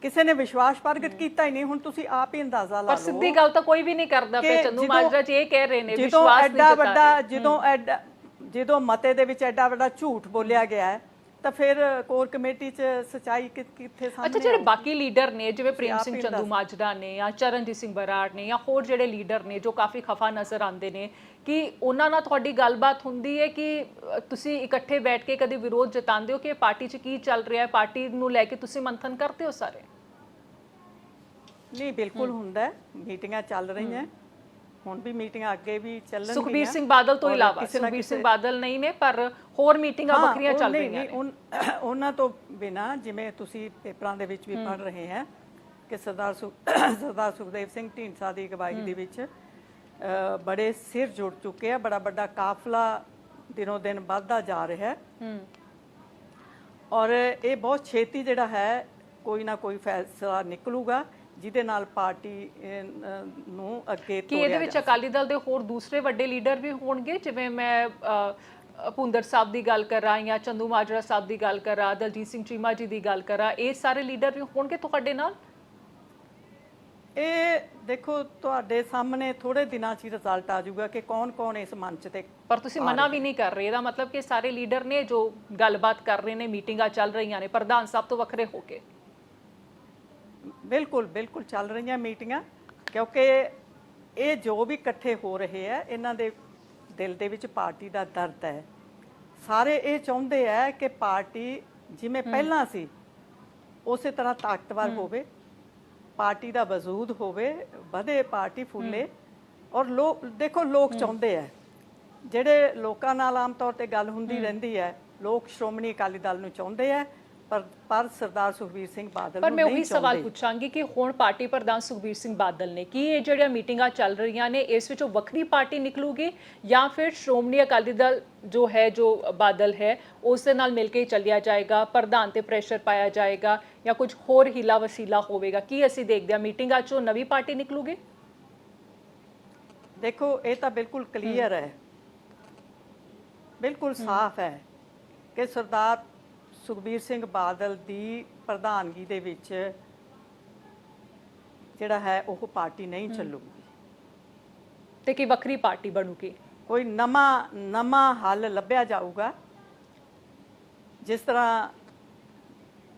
ਕਿਸੇ ਨੇ ਵਿਸ਼ਵਾਸ ਪ੍ਰਗਟ ਕੀਤਾ ਹੀ ਨਹੀਂ। ਹੁਣ ਤੁਸੀਂ ਆਪ ਹੀ ਅੰਦਾਜ਼ਾ ਲਾ
ਪਰ
ਲਓ
ਸਿੱਧੀ ਗੱਲ ਤਾਂ ਕੋਈ ਵੀ ਨਹੀਂ ਕਰਦਾ ਪਿਆ। ਚੰਦੂ
ਜਦੋਂ-
ਮਾਜਰਾ ਜੀ ਇਹ ਕਹਿ ਰਹੇ ਨੇ
ਜਦੋਂ
ਵਿਸ਼ਵਾਸ ਨਹੀਂ
ਐਡਾ ਵੱਡਾ ਜਦੋਂ ਐਡਾ ਜਦੋਂ ਮਤੇ ਦੇ ਵਿੱਚ ਐਡਾ ਵੱਡਾ ਝੂਠ ਬੋਲਿਆ ਗਿਆ ਹੈ ਤਾਂ ਫਿਰ ਕੋਰ ਕਮੇਟੀ 'ਚ ਸਚਾਈ ਕਿੱਥੇ
ਅੱਛਾ
ਸਾਹਮਣੇ
ਜਿਹੜੇ ਬਾਕੀ ਲੀਡਰ ਨੇ ਜਿਵੇਂ ਪ੍ਰੇਮ ਸਿੰਘ ਚੰਦੂ ਮਾਜਰਾ ਨੇ ਜਾਂ ਚਰਨਜੀਤ ਸਿੰਘ ਬਰਾੜ ਨੇ ਜਾਂ ਹੋਰ ਜਿਹੜੇ ਲੀਡਰ ਨੇ ਜੋ ਕਾਫੀ ਖਫਾ ਨਜ਼ਰ ਆਉਂਦੇ ਨੇ ਕਿ ਉਹਨਾਂ ਨਾਲ ਤੁਹਾਡੀ ਗੱਲਬਾਤ ਹੁੰਦੀ ਹੈ ਕਿ ਤੁਸੀਂ ਇਕੱਠੇ ਬੈਠ ਕੇ ਕਦੇ ਵਿਰੋਧ ਜਤਾਉਂਦੇ ਹੋ ਕਿ ਪਾਰਟੀ 'ਚ ਕੀ ਚੱਲ ਰਿਹਾ ਹੈ? ਪਾਰਟੀ ਨੂੰ ਲੈ ਕੇ ਤੁਸੀਂ ਮੰਥਨ ਕਰਦੇ ਹੋ ਸਾਰੇ?
ਨਹੀਂ ਬਿਲਕੁਲ ਹੁੰਦਾ ਮੀਟਿੰਗਾਂ ਚੱਲ ਰਹੀਆਂ। ਹੁਣ ਵੀ ਮੀਟਿੰਗਾਂ ਅੱਗੇ ਵੀ ਚੱਲਣਗੀਆਂ।
ਸੁਖਬੀਰ ਸਿੰਘ ਬਾਦਲ ਤੋਂ ਇਲਾਵਾ। ਸੁਖਬੀਰ ਸਿੰਘ ਬਾਦਲ ਨਹੀਂ ਨੇ ਪਰ ਹੋਰ ਮੀਟਿੰਗਾਂ ਵੱਖਰੀਆਂ ਚੱਲ ਰਹੀਆਂ ਨੇ।
ਉਹਨਾਂ ਤੋਂ ਬਿਨਾ ਜਿਵੇਂ ਤੁਸੀਂ ਪੇਪਰਾਂ ਦੇ ਵਿੱਚ ਵੀ ਪੜ੍ਹ ਰਹੇ ਹੈ ਕਿ ਸਰਦਾਰ ਸਰਦਾਰ ਸੁਖਦੇਵ ਸਿੰਘ ਢੀਂਡਸਾ ਦੀ ਅਗਵਾਈ ਦੇ ਵਿੱਚ ਬੜੇ ਸਿਰ ਜੁੜ ਚੁੱਕੇ ਆ ਬੜਾ ਵੱਡਾ ਕਾਫਲਾ ਦਿਨੋਂ ਦਿਨ ਵੱਧਦਾ ਜਾ ਰਿਹਾ ਹੂੰ। ਔਰ ਇਹ ਬਹੁਤ ਛੇਤੀ ਜਿਹੜਾ ਹੈ ਕੋਈ ਨਾ ਕੋਈ ਫੈਸਲਾ ਨਿਕਲੂਗਾ। ਜਿਹਦੇ ਨਾਲ ਪਾਰਟੀ ਨੂੰ ਅੱਗੇ
ਕੀ ਇਹਦੇ ਵਿੱਚ ਅਕਾਲੀ ਦਲ ਦੇ ਹੋਰ ਦੂਸਰੇ ਵੱਡੇ ਲੀਡਰ ਵੀ ਹੋਣਗੇ ਜਿਵੇਂ ਮੈਂ ਭੁੰਦਰ ਸਾਹਿਬ ਦੀ ਗੱਲ ਕਰਾਂ ਜਾਂ ਚੰਦੂ ਮਾਜਰਾ ਸਾਹਿਬ ਦੀ ਗੱਲ ਕਰਾਂ ਦਲਜੀਤ ਸਿੰਘ ਚੀਮਾ ਜੀ ਦੀ ਗੱਲ ਕਰਾਂ ਇਹ ਸਾਰੇ ਲੀਡਰ ਵੀ ਹੋਣਗੇ ਤੁਹਾਡੇ ਨਾਲ?
ਇਹ ਦੇਖੋ ਤੁਹਾਡੇ ਸਾਹਮਣੇ ਥੋੜੇ ਦਿਨਾਂ 'ਚ ਹੀ ਰਿਜ਼ਲਟ ਆ ਜਾਊਗਾ ਕਿ ਕੌਣ-ਕੌਣ ਇਸ ਮੰਚ ਤੇ
ਪਰ ਤੁਸੀਂ ਮਨਾ ਵੀ ਨਹੀਂ ਕਰ ਰਹੇ ਇਹਦਾ ਮਤਲਬ ਕਿ ਸਾਰੇ ਲੀਡਰ ਨੇ ਜੋ ਗੱਲਬਾਤ ਕਰ ਰਹੇ ਨੇ ਮੀਟਿੰਗਾਂ ਚੱਲ ਰਹੀਆਂ ਨੇ ਪ੍ਰਧਾਨ ਸਾਹਿਬ ਤੋਂ ਵੱਖਰੇ ਹੋ ਕੇ।
ਬਿਲਕੁਲ ਬਿਲਕੁਲ ਚੱਲ ਰਹੀਆਂ ਮੀਟਿੰਗਾਂ ਕਿਉਂਕਿ ਇਹ ਜੋ ਵੀ ਇਕੱਠੇ ਹੋ ਰਹੇ ਆ ਇਹਨਾਂ ਦੇ ਦਿਲ ਦੇ ਵਿੱਚ ਪਾਰਟੀ ਦਾ ਦਰਦ ਹੈ। ਸਾਰੇ ਇਹ ਚਾਹੁੰਦੇ ਆ ਕਿ ਪਾਰਟੀ ਜਿਵੇਂ ਪਹਿਲਾਂ ਸੀ ਉਸੇ ਤਰ੍ਹਾਂ ਤਾਕਤਵਰ ਹੋਵੇ ਪਾਰਟੀ ਦਾ ਵਜੂਦ ਹੋਵੇ ਵਧੇ ਪਾਰਟੀ ਫੁੱਲੇ ਔਰ ਲੋਕ ਦੇਖੋ ਲੋਕ ਚਾਹੁੰਦੇ ਆ ਜਿਹੜੇ ਲੋਕਾਂ ਨਾਲ ਆਮ ਤੌਰ ਤੇ ਗੱਲ ਹੁੰਦੀ ਰਹਿੰਦੀ ਹੈ ਲੋਕ ਸ਼੍ਰੋਮਣੀ ਅਕਾਲੀ ਦਲ ਨੂੰ ਚਾਹੁੰਦੇ ਆ ਪਰ ਪਰ ਸਰਦਾਰ ਸੁਖਬੀਰ ਸਿੰਘ ਬਾਦਲ
ਪਰ
ਨੂੰ
ਮੈਂ
ਨਹੀਂ
ਉਹੀ ਸਵਾਲ
ਚਾਹੁੰਦੇ
ਪੁੱਛਾਂਗੀ ਕਿ ਹੁਣ ਪਾਰਟੀ ਪ੍ਰਧਾਨ ਸੁਖਬੀਰ ਸਿੰਘ ਬਾਦਲ ਨੇ ਕੀ ਇਹ ਜਿਹੜੀਆਂ ਮੀਟਿੰਗਾਂ ਚੱਲ ਰਹੀਆਂ ਨੇ ਇਸ ਵਿੱਚੋਂ ਵੱਖਰੀ ਪਾਰਟੀ ਨਿਕਲੂਗੀ ਜਾਂ ਫਿਰ ਸ਼੍ਰੋਮਣੀ ਅਕਾਲੀ ਦਲ ਜੋ ਹੈ ਜੋ ਬਾਦਲ ਹੈ ਉਸ ਦੇ ਨਾਲ ਮਿਲ ਕੇ ਹੀ ਚੱਲਿਆ ਜਾਏਗਾ ਪ੍ਰਧਾਨ ਤੇ ਪ੍ਰੈਸ਼ਰ ਪਾਇਆ ਜਾਏਗਾ ਜਾਂ ਕੁਝ ਹੋਰ ਹੀਲਾ ਵਸੀਲਾ ਹੋਵੇਗਾ ਕੀ ਅਸੀਂ ਦੇਖਦੇ ਹਾਂ ਮੀਟਿੰਗਾਂ ਚੋਂ ਨਵੀਂ ਪਾਰਟੀ ਨਿਕਲੂਗੀ
ਦੇਖੋ ਇਹ ਤਾਂ ਬਿਲਕੁਲ ਕਲੀਅਰ ਹੈ ਬਿਲਕੁਲ ਸਾਫ਼ ਹੈ ਕਿ ਸਰਦਾਰ ਸੁਖਬੀਰ ਸਿੰਘ ਬਾਦਲ ਦੀ ਪ੍ਰਧਾਨਗੀ ਦੇ ਵਿੱਚ ਜਿਹੜਾ ਹੈ ਉਹ ਪਾਰਟੀ ਨਹੀਂ ਚੱਲੂਗੀ।
ਤੇ ਕੀ ਵੱਖਰੀ ਪਾਰਟੀ ਬਣੂਗੀ?
ਕੋਈ ਨਵਾਂ ਨਵਾਂ ਹੱਲ ਲੱਭਿਆ ਜਾਊਗਾ। ਜਿਸ ਤਰ੍ਹਾਂ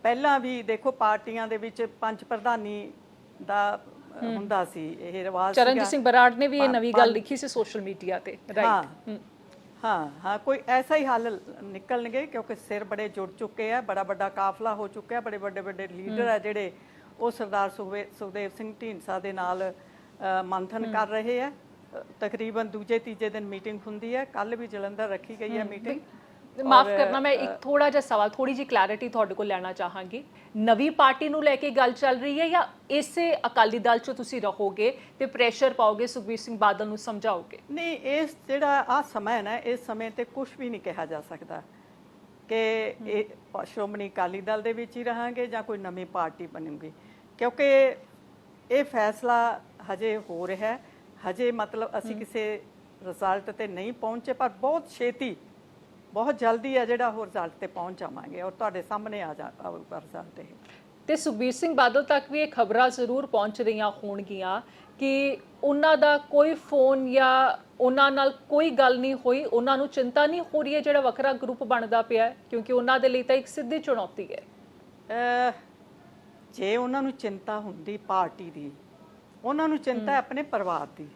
ਪਹਿਲਾਂ ਵੀ ਦੇਖੋ ਪਾਰਟੀਆਂ ਦੇ ਵਿੱਚ ਪੰਜ ਪ੍ਰਧਾਨੀ ਦਾ ਹੁੰਦਾ ਸੀ ਇਹ ਰਿਵਾਜ
ਚਰਨਜੀਤ ਸਿੰਘ ਬਰਾੜ ਨੇ ਵੀ ਇਹ ਨਵੀਂ ਗੱਲ ਲਿਖੀ ਸੀ ਸੋਸ਼ਲ ਮੀਡੀਆ ਤੇ ਰਾਈਟ।
ਹਾਂ ਹਾਂ ਕੋਈ ਐਸਾ ਹੀ ਹੱਲ ਨਿਕਲਣਗੇ ਕਿਉਂਕਿ ਸਿਰ ਬੜੇ ਜੁੜ ਚੁੱਕੇ ਆ ਬੜਾ ਵੱਡਾ ਕਾਫਲਾ ਹੋ ਚੁੱਕਿਆ ਬੜੇ ਵੱਡੇ ਵੱਡੇ ਲੀਡਰ ਆ ਜਿਹੜੇ ਉਹ ਸਰਦਾਰ ਸੁਖਦੇਵ ਸਿੰਘ ਢੀਂਡਸਾ ਦੇ ਨਾਲ ਮੰਥਨ ਕਰ ਰਹੇ ਆ। ਤਕਰੀਬਨ ਦੂਜੇ ਤੀਜੇ ਦਿਨ ਮੀਟਿੰਗ ਹੁੰਦੀ ਹੈ ਕੱਲ ਵੀ ਜਲੰਧਰ ਰੱਖੀ ਗਈ ਹੈ। ਮੀਟਿੰਗ।
ਮਾਫ ਕਰਨਾ ਮੈਂ ਇੱਕ ਥੋੜਾ ਜਿਹਾ ਸਵਾਲ ਥੋੜੀ ਜਿਹੀ ਕਲੈਰਿਟੀ ਤੁਹਾਡੇ ਕੋਲ ਲੈਣਾ ਚਾਹਾਂਗੀ। ਨਵੀਂ ਪਾਰਟੀ ਨੂੰ ਲੈ ਕੇ ਗੱਲ ਚੱਲ ਰਹੀ ਹੈ ਜਾਂ ਇਸੇ ਅਕਾਲੀ ਦਲ ਚੋਂ ਤੁਸੀਂ ਰਹੋਗੇ ਤੇ ਪ੍ਰੈਸ਼ਰ ਪਾਓਗੇ ਸੁਖਬੀਰ ਸਿੰਘ ਬਾਦਲ ਨੂੰ ਸਮਝਾਓਗੇ?
ਨਹੀਂ ਇਸ ਜਿਹੜਾ ਆ ਸਮਾਂ ਹੈ ਨਾ ਇਸ ਸਮੇਂ ਤੇ ਕੁਝ ਵੀ ਨਹੀਂ ਕਿਹਾ ਜਾ ਸਕਦਾ ਕਿ ਇਹ ਸ਼੍ਰੋਮਣੀ ਅਕਾਲੀ ਦਲ ਦੇ ਵਿੱਚ ਹੀ ਰਹਾਂਗੇ ਜਾਂ ਕੋਈ ਨਵੀਂ ਪਾਰਟੀ ਬਣੂਗੀ। ਕਿਉਂਕਿ ਇਹ ਫੈਸਲਾ ਹਜੇ ਹੋ ਰਿਹਾ ਹੈ। ਹਜੇ ਮਤਲਬ ਅਸੀਂ ਕਿਸੇ ਰਿਜ਼ਲਟ ਤੇ ਨਹੀਂ ਪਹੁੰਚੇ ਪਰ ਬਹੁਤ ਛੇਤੀ ਬਹੁਤ ਜਲਦੀ ਹੈ ਜਿਹੜਾ ਉਹ ਰਿਜ਼ਲਟ ਤੇ ਪਹੁੰਚ ਜਾਵਾਂਗੇ ਔਰ ਤੁਹਾਡੇ ਸਾਹਮਣੇ ਆ ਜਾ ਆਊਗਾ ਰਿਜ਼ਲਟ ਇਹ।
ਤੇ ਸੁਖਬੀਰ ਸਿੰਘ ਬਾਦਲ ਤੱਕ ਵੀ ਇਹ ਖਬਰਾਂ ਜ਼ਰੂਰ ਪਹੁੰਚ ਰਹੀਆਂ ਹੋਣਗੀਆਂ ਕਿ ਉਹਨਾਂ ਦਾ ਕੋਈ ਫੋਨ ਜਾਂ ਉਹਨਾਂ ਨਾਲ ਕੋਈ ਗੱਲ ਨਹੀਂ ਹੋਈ ਉਹਨਾਂ ਨੂੰ ਚਿੰਤਾ ਨਹੀਂ ਹੋ ਰਹੀ ਹੈ ਜਿਹੜਾ ਵੱਖਰਾ ਗਰੁੱਪ ਬਣਦਾ ਪਿਆ ਕਿਉਂਕਿ ਉਹਨਾਂ ਦੇ ਲਈ ਤਾਂ ਇੱਕ ਸਿੱਧੀ ਚੁਣੌਤੀ ਹੈ।
ਜੇ ਉਹਨਾਂ ਨੂੰ ਚਿੰਤਾ ਹੁੰਦੀ ਪਾਰਟੀ ਦੀ ਉਹਨਾਂ ਨੂੰ ਚਿੰਤਾ ਆਪਣੇ ਪਰਿਵਾਰ ਦੀ।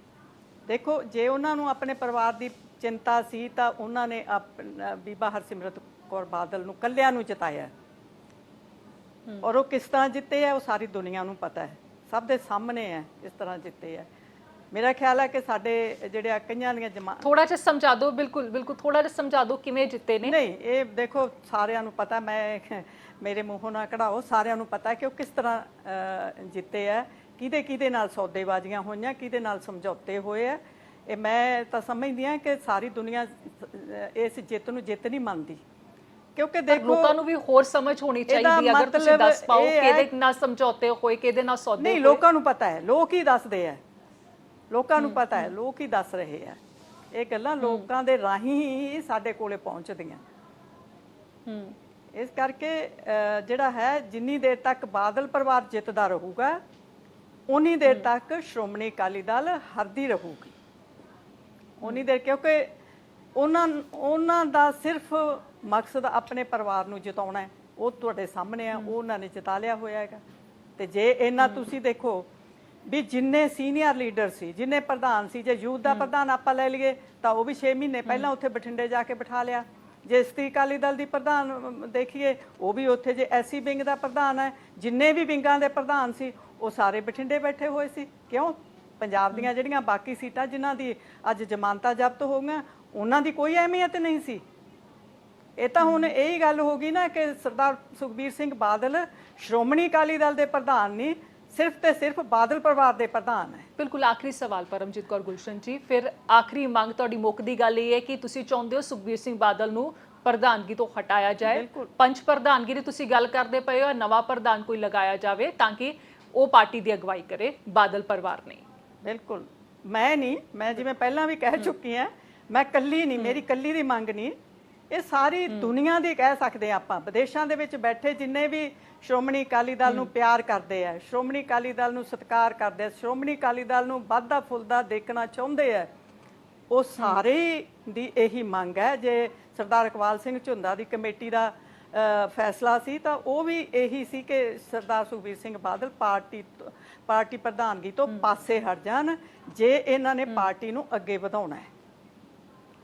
ਦੇਖੋ ਜੇ ਉਹਨਾਂ ਨੂੰ ਆਪਣੇ ਪਰਿਵਾਰ ਦੀ ਚਿੰਤਾ ਸੀ ਤਾਂ ਉਹਨਾਂ ਨੇ ਬੀਬਾ ਹਰਸਿਮਰਤ ਕੌਰ ਬਾਦਲ ਨੂੰ ਕੱਲਿਆਂ ਨੂੰ ਜਿਤਾਇਆ। ਔਰ ਉਹ ਕਿਸ ਤਰ੍ਹਾਂ ਜਿੱਤੇ ਆ ਉਹ ਸਾਰੀ ਦੁਨੀਆ ਨੂੰ ਪਤਾ ਹੈ। ਸਭ ਦੇ ਸਾਹਮਣੇ ਹੈ ਇਸ ਤਰ੍ਹਾਂ ਜਿੱਤੇ ਆ। ਮੇਰਾ ਖਿਆਲ ਹੈ ਕਿ ਸਾਡੇ ਜਿਹੜੇ ਆ ਕਈਆਂ ਦੀਆਂ ਜਮਾ
ਥੋੜਾ ਜਿਹਾ ਸਮਝਾ ਦਿਓ ਬਿਲਕੁਲ ਬਿਲਕੁਲ ਥੋੜਾ ਜਿਹਾ ਸਮਝਾ ਦਿਓ ਕਿਵੇਂ ਜਿੱਤੇ ਨੇ।
ਨਹੀਂ ਇਹ ਦੇਖੋ ਸਾਰਿਆਂ ਨੂੰ ਪਤਾ ਮੈਂ ਮੇਰੇ ਮੂੰਹੋਂ ਨਾ ਕਢਾਓ ਸਾਰਿਆਂ ਨੂੰ ਪਤਾ ਕਿ ਉਹ ਕਿਸ ਤਰ੍ਹਾਂ ਜਿੱਤੇ ਆ। ਕਿਹਦੇ ਕਿਹਦੇ ਨਾਲ ਸੌਦੇਬਾਜ਼ੀਆਂ ਹੋਈਆਂ ਕਿਹਦੇ ਨਾਲ ਸਮਝੌਤੇ ਹੋਏ ਆ। ਇਹ ਮੈਂ ਤਾਂ ਸਮਝਦੀ ਆ ਕਿ ਸਾਰੀ ਦੁਨੀਆ ਇਸ ਜਿੱਤ ਨੂੰ ਜਿੱਤ ਨਹੀਂ ਮੰਨਦੀ। ਕਿਉਂਕਿ ਦੇਖੋ
ਲੋਕਾਂ ਨੂੰ ਵੀ ਹੋਰ ਸਮਝ ਹੋਣੀ ਚਾਹੀਦੀ ਹੈ। ਅਗਰ ਤੁਸੀਂ ਦੱਸ ਪਾਓ
ਹੈ-
ਕਿਹਦੇ ਨਾਲ ਸਮਝੌਤੇ ਹੋਏ ਕਿਹਦੇ ਨਾਲ ਸੌਦੇ
ਨਹੀਂ ਲੋਕਾਂ ਨੂੰ ਪਤਾ ਹੈ। ਲੋਕ ਹੀ ਦੱਸਦੇ ਆ ਲੋਕਾਂ ਨੂੰ ਪਤਾ ਹੈ। ਲੋਕ ਹੀ ਦੱਸ ਰਹੇ ਆ ਇਹ ਗੱਲਾਂ ਲੋਕਾਂ ਦੇ ਰਾਹੀਂ ਹੀ ਸਾਡੇ ਕੋਲੇ ਪਹੁੰਚਦੀਆਂ।
ਹੂੰ।
ਇਸ ਕਰਕੇ ਜਿਹੜਾ ਹੈ ਜਿੰਨੀ ਦੇਰ ਤੱਕ ਬਾਦਲ ਪਰਿਵਾਰ ਜਿੱਤਦਾ ਰਹੂਗਾ ਉਨੀ ਦੇਰ ਤੱਕ ਸ਼੍ਰੋਮਣੀ ਅਕਾਲੀ ਦਲ ਹਰਦੀ ਰਹੂਗੀ। ਉਨੀ ਦੇਰ ਕਿਉਂਕਿ ਉਹਨਾਂ ਉਹਨਾਂ ਦਾ ਸਿਰਫ ਮਕਸਦ ਆਪਣੇ ਪਰਿਵਾਰ ਨੂੰ ਜਿਤਾਉਣਾ ਹੈ। ਉਹ ਤੁਹਾਡੇ ਸਾਹਮਣੇ ਆ ਉਹ ਉਹਨਾਂ ਨੇ ਜਿਤਾ ਲਿਆ ਹੋਇਆ ਹੈਗਾ। ਤੇ ਜੇ ਇਹਨਾਂ ਤੁਸੀਂ ਦੇਖੋ ਵੀ ਜਿੰਨੇ ਸੀਨੀਅਰ ਲੀਡਰ ਸੀ ਜਿੰਨੇ ਪ੍ਰਧਾਨ ਸੀ ਜੇ ਯੂਥ ਦਾ ਪ੍ਰਧਾਨ ਆਪਾਂ ਲੈ ਲਈਏ ਤਾਂ ਉਹ ਵੀ 6 ਮਹੀਨੇ ਪਹਿਲਾਂ ਉੱਥੇ ਬਠਿੰਡੇ ਜਾ ਕੇ ਬਿਠਾ ਲਿਆ। ਜੇ ਇਸਤਰੀ ਅਕਾਲੀ ਦਲ ਦੀ ਪ੍ਰਧਾਨ ਦੇਖੀਏ ਉਹ ਵੀ ਉੱਥੇ ਜੇ ਐਸੀ ਵਿੰਗ ਦਾ ਪ੍ਰਧਾਨ ਹੈ ਜਿੰਨੇ ਵੀ ਵਿੰਗਾਂ ਦੇ ਪ੍ਰਧਾਨ ਸੀ ਉਹ ਸਾਰੇ ਬਠਿੰਡੇ ਬੈਠੇ ਹੋਏ ਸੀ। ਕਿਉਂ? ਪੰਜਾਬ ਦੀਆਂ ਜਿਹੜੀਆਂ ਬਾਕੀ ਸੀਟਾਂ ਜਿਨ੍ਹਾਂ ਦੀ ਅੱਜ ਜ਼ਮਾਨਤਾਂ ਜ਼ਬਤ ਹੋ ਗਈਆਂ ਉਹਨਾਂ ਦੀ ਕੋਈ ਅਹਿਮੀਅਤ ਨਹੀਂ ਸੀ। ਇਹ ਤਾਂ ਹੁਣ ਇਹ ਹੀ ਗੱਲ ਹੋ ਗਈ ਨਾ ਕਿ ਸਰਦਾਰ ਸੁਖਬੀਰ ਸਿੰਘ ਬਾਦਲ ਸ਼੍ਰੋਮਣੀ ਅਕਾਲੀ ਦਲ ਦੇ ਪ੍ਰਧਾਨ ਨਹੀਂ ਸਿਰਫ ਤੇ ਸਿਰਫ ਬਾਦਲ ਪਰਿਵਾਰ ਦੇ ਪ੍ਰਧਾਨ ਹੈ।
ਬਿਲਕੁਲ ਆਖਰੀ ਸਵਾਲ ਪਰਮਜੀਤ ਕੌਰ ਗੁਲਸ਼ਨ ਜੀ ਫਿਰ ਆਖਰੀ ਮੰਗ ਤੁਹਾਡੀ ਮੁੱਖ ਦੀ ਗੱਲ ਇਹ ਹੈ ਕਿ ਤੁਸੀਂ ਚਾਹੁੰਦੇ ਹੋ ਸੁਖਬੀਰ ਸਿੰਘ ਬਾਦਲ ਨੂੰ ਪ੍ਰਧਾਨਗੀ ਤੋਂ ਹਟਾਇਆ ਜਾਏ। ਪੰਚ ਪ੍ਰਧਾਨਗੀ ਦੀ ਤੁਸੀਂ ਗੱਲ ਕਰਦੇ ਪਏ ਹੋ ਨਵਾਂ ਪ੍ਰਧਾਨ ਕੋਈ ਲਗਾਇਆ ਜਾਵੇ ਤਾਂ ਕਿ ਉਹ ਪਾਰਟੀ ਦੀ ਅਗਵਾਈ ਕਰੇ ਬਾਦਲ ਪਰਿਵਾਰ ਨਹੀਂ।
ਬਿਲਕੁਲ। ਮੈਂ ਨਹੀਂ ਮੈਂ ਜਿਵੇਂ ਪਹਿਲਾਂ ਵੀ ਕਹਿ ਚੁੱਕੀ ਹਾਂ ਮੈਂ ਕੱਲੀ ਨਹੀਂ ਮੇਰੀ ਕੱਲੀ ਦੀ ਮੰਗ ਨਹੀਂ। ਇਹ ਸਾਰੀ ਦੁਨੀਆ ਦੀ ਕਹਿ ਸਕਦੇ ਆਪਾਂ। ਵਿਦੇਸ਼ਾਂ ਦੇ ਵਿੱਚ ਬੈਠੇ ਜਿੰਨੇ ਵੀ ਸ਼੍ਰੋਮਣੀ ਅਕਾਲੀ ਦਲ ਨੂੰ ਪਿਆਰ ਕਰਦੇ ਆ ਸ਼੍ਰੋਮਣੀ ਅਕਾਲੀ ਦਲ ਨੂੰ ਸਤਿਕਾਰ ਕਰਦੇ ਆ ਸ਼੍ਰੋਮਣੀ ਅਕਾਲੀ ਦਲ ਨੂੰ ਵੱਧਦਾ ਫੁੱਲਦਾ ਦੇਖਣਾ ਚਾਹੁੰਦੇ ਆ ਉਹ ਸਾਰੇ ਦੀ ਇਹੀ ਮੰਗ ਹੈ। ਜੇ ਸਰਦਾਰ ਇਕਬਾਲ ਸਿੰਘ ਝੁੰਦਾ ਦੀ ਕਮੇਟੀ ਦਾ ਫੈਸਲਾ ਸੀ ਤਾਂ ਉਹ ਵੀ ਇਹੀ ਸੀ ਕਿ ਸਰਦਾਰ ਸੁਖਬੀਰ ਸਿੰਘ ਬਾਦਲ ਪਾਰਟੀ ਤੋਂ- ਪਾਰਟੀ ਪ੍ਰਧਾਨਗੀ ਤੋਂ ਪਾਸੇ ਹਟ ਜਾਣ ਜੇ ਇਹਨਾਂ ਨੇ ਪਾਰਟੀ ਨੂੰ ਅੱਗੇ ਵਧਾਉਣਾ ਹੈ।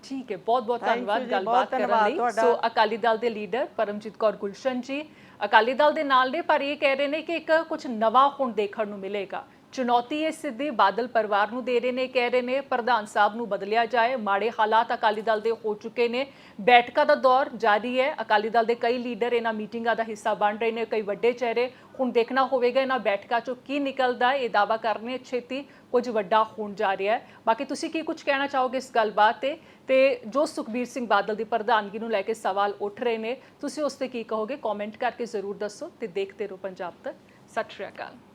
ਠੀਕ ਹੈ ਬਹੁਤ ਬਹੁਤ ਧੰਨਵਾਦ ਗੱਲਬਾਤ ਕਰਨ ਲਈ। ਸੋ ਅਕਾਲੀ ਦਲ ਦੇ ਲੀਡਰ ਪਰਮਜੀਤ ਕੌਰ ਗੁਲਸ਼ਨ ਜੀ ਅਕਾਲੀ ਦਲ ਦੇ ਨਾਲ ਨੇ ਪਰ ਇਹ ਕਹਿ ਰਹੇ ਨੇ ਕਿ ਇੱਕ ਕੁਝ ਨਵਾਂ ਹੁਣ ਦੇਖਣ ਨੂੰ ਮਿਲੇਗਾ। ਚੁਣੌਤੀ ਇਹ ਸਿੱਧੀ ਬਾਦਲ ਪਰਿਵਾਰ ਨੂੰ ਦੇ ਰਹੇ ਨੇ, ਕਹਿ ਰਹੇ ਨੇ, ਪ੍ਰਧਾਨ ਸਾਹਿਬ ਨੂੰ ਬਦਲਿਆ ਜਾਏ। ਮਾੜੇ ਹਾਲਾਤ ਅਕਾਲੀ ਦਲ ਦੇ ਹੋ ਚੁੱਕੇ ਨੇ। ਬੈਠਕਾਂ ਦਾ ਦੌਰ ਜਾਰੀ ਹੈ। ਅਕਾਲੀ ਦਲ ਦੇ ਕਈ ਲੀਡਰ ਇਹਨਾਂ ਮੀਟਿੰਗਾਂ ਦਾ ਹਿੱਸਾ ਬਣ ਰਹੇ ਨੇ, ਕਈ ਵੱਡੇ ਚਿਹਰੇ। ਹੁਣ ਦੇਖਣਾ ਹੋਵੇਗਾ ਇਹਨਾਂ ਬੈਠਕਾਂ ਚੋਂ ਕੀ ਨਿਕਲਦਾ ਇਹ ਦਾਵਾ ਕਰਨੇ ਛੇਤੀ ਕੁਝ ਵੱਡਾ ਹੋਣ ਜਾ ਰਿਹਾ ਹੈ। ਬਾਕੀ ਤੁਸੀਂ ਕੀ ਕੁਝ ਕਹਿਣਾ ਚਾਹੋਗੇ ਇਸ ਗੱਲਬਾਤ ਤੇ? ਤੇ ਜੋ ਸੁਖਬੀਰ ਸਿੰਘ ਬਾਦਲ ਦੀ ਪ੍ਰਧਾਨਗੀ ਨੂੰ ਲੈ ਕੇ ਸਵਾਲ ਉੱਠ ਰਹੇ ਨੇ, ਤੁਸੀਂ ਉਸ ਤੇ ਕੀ ਕਹੋਗੇ? ਕਮੈਂਟ ਕਰਕੇ ਜ਼ਰੂਰ ਦੱਸੋ ਤੇ ਦੇਖਦੇ ਰਹੋ ਪੰਜਾਬ ਤੱਕ। ਸਤਿ ਸ਼੍ਰੀ ਅਕਾਲ।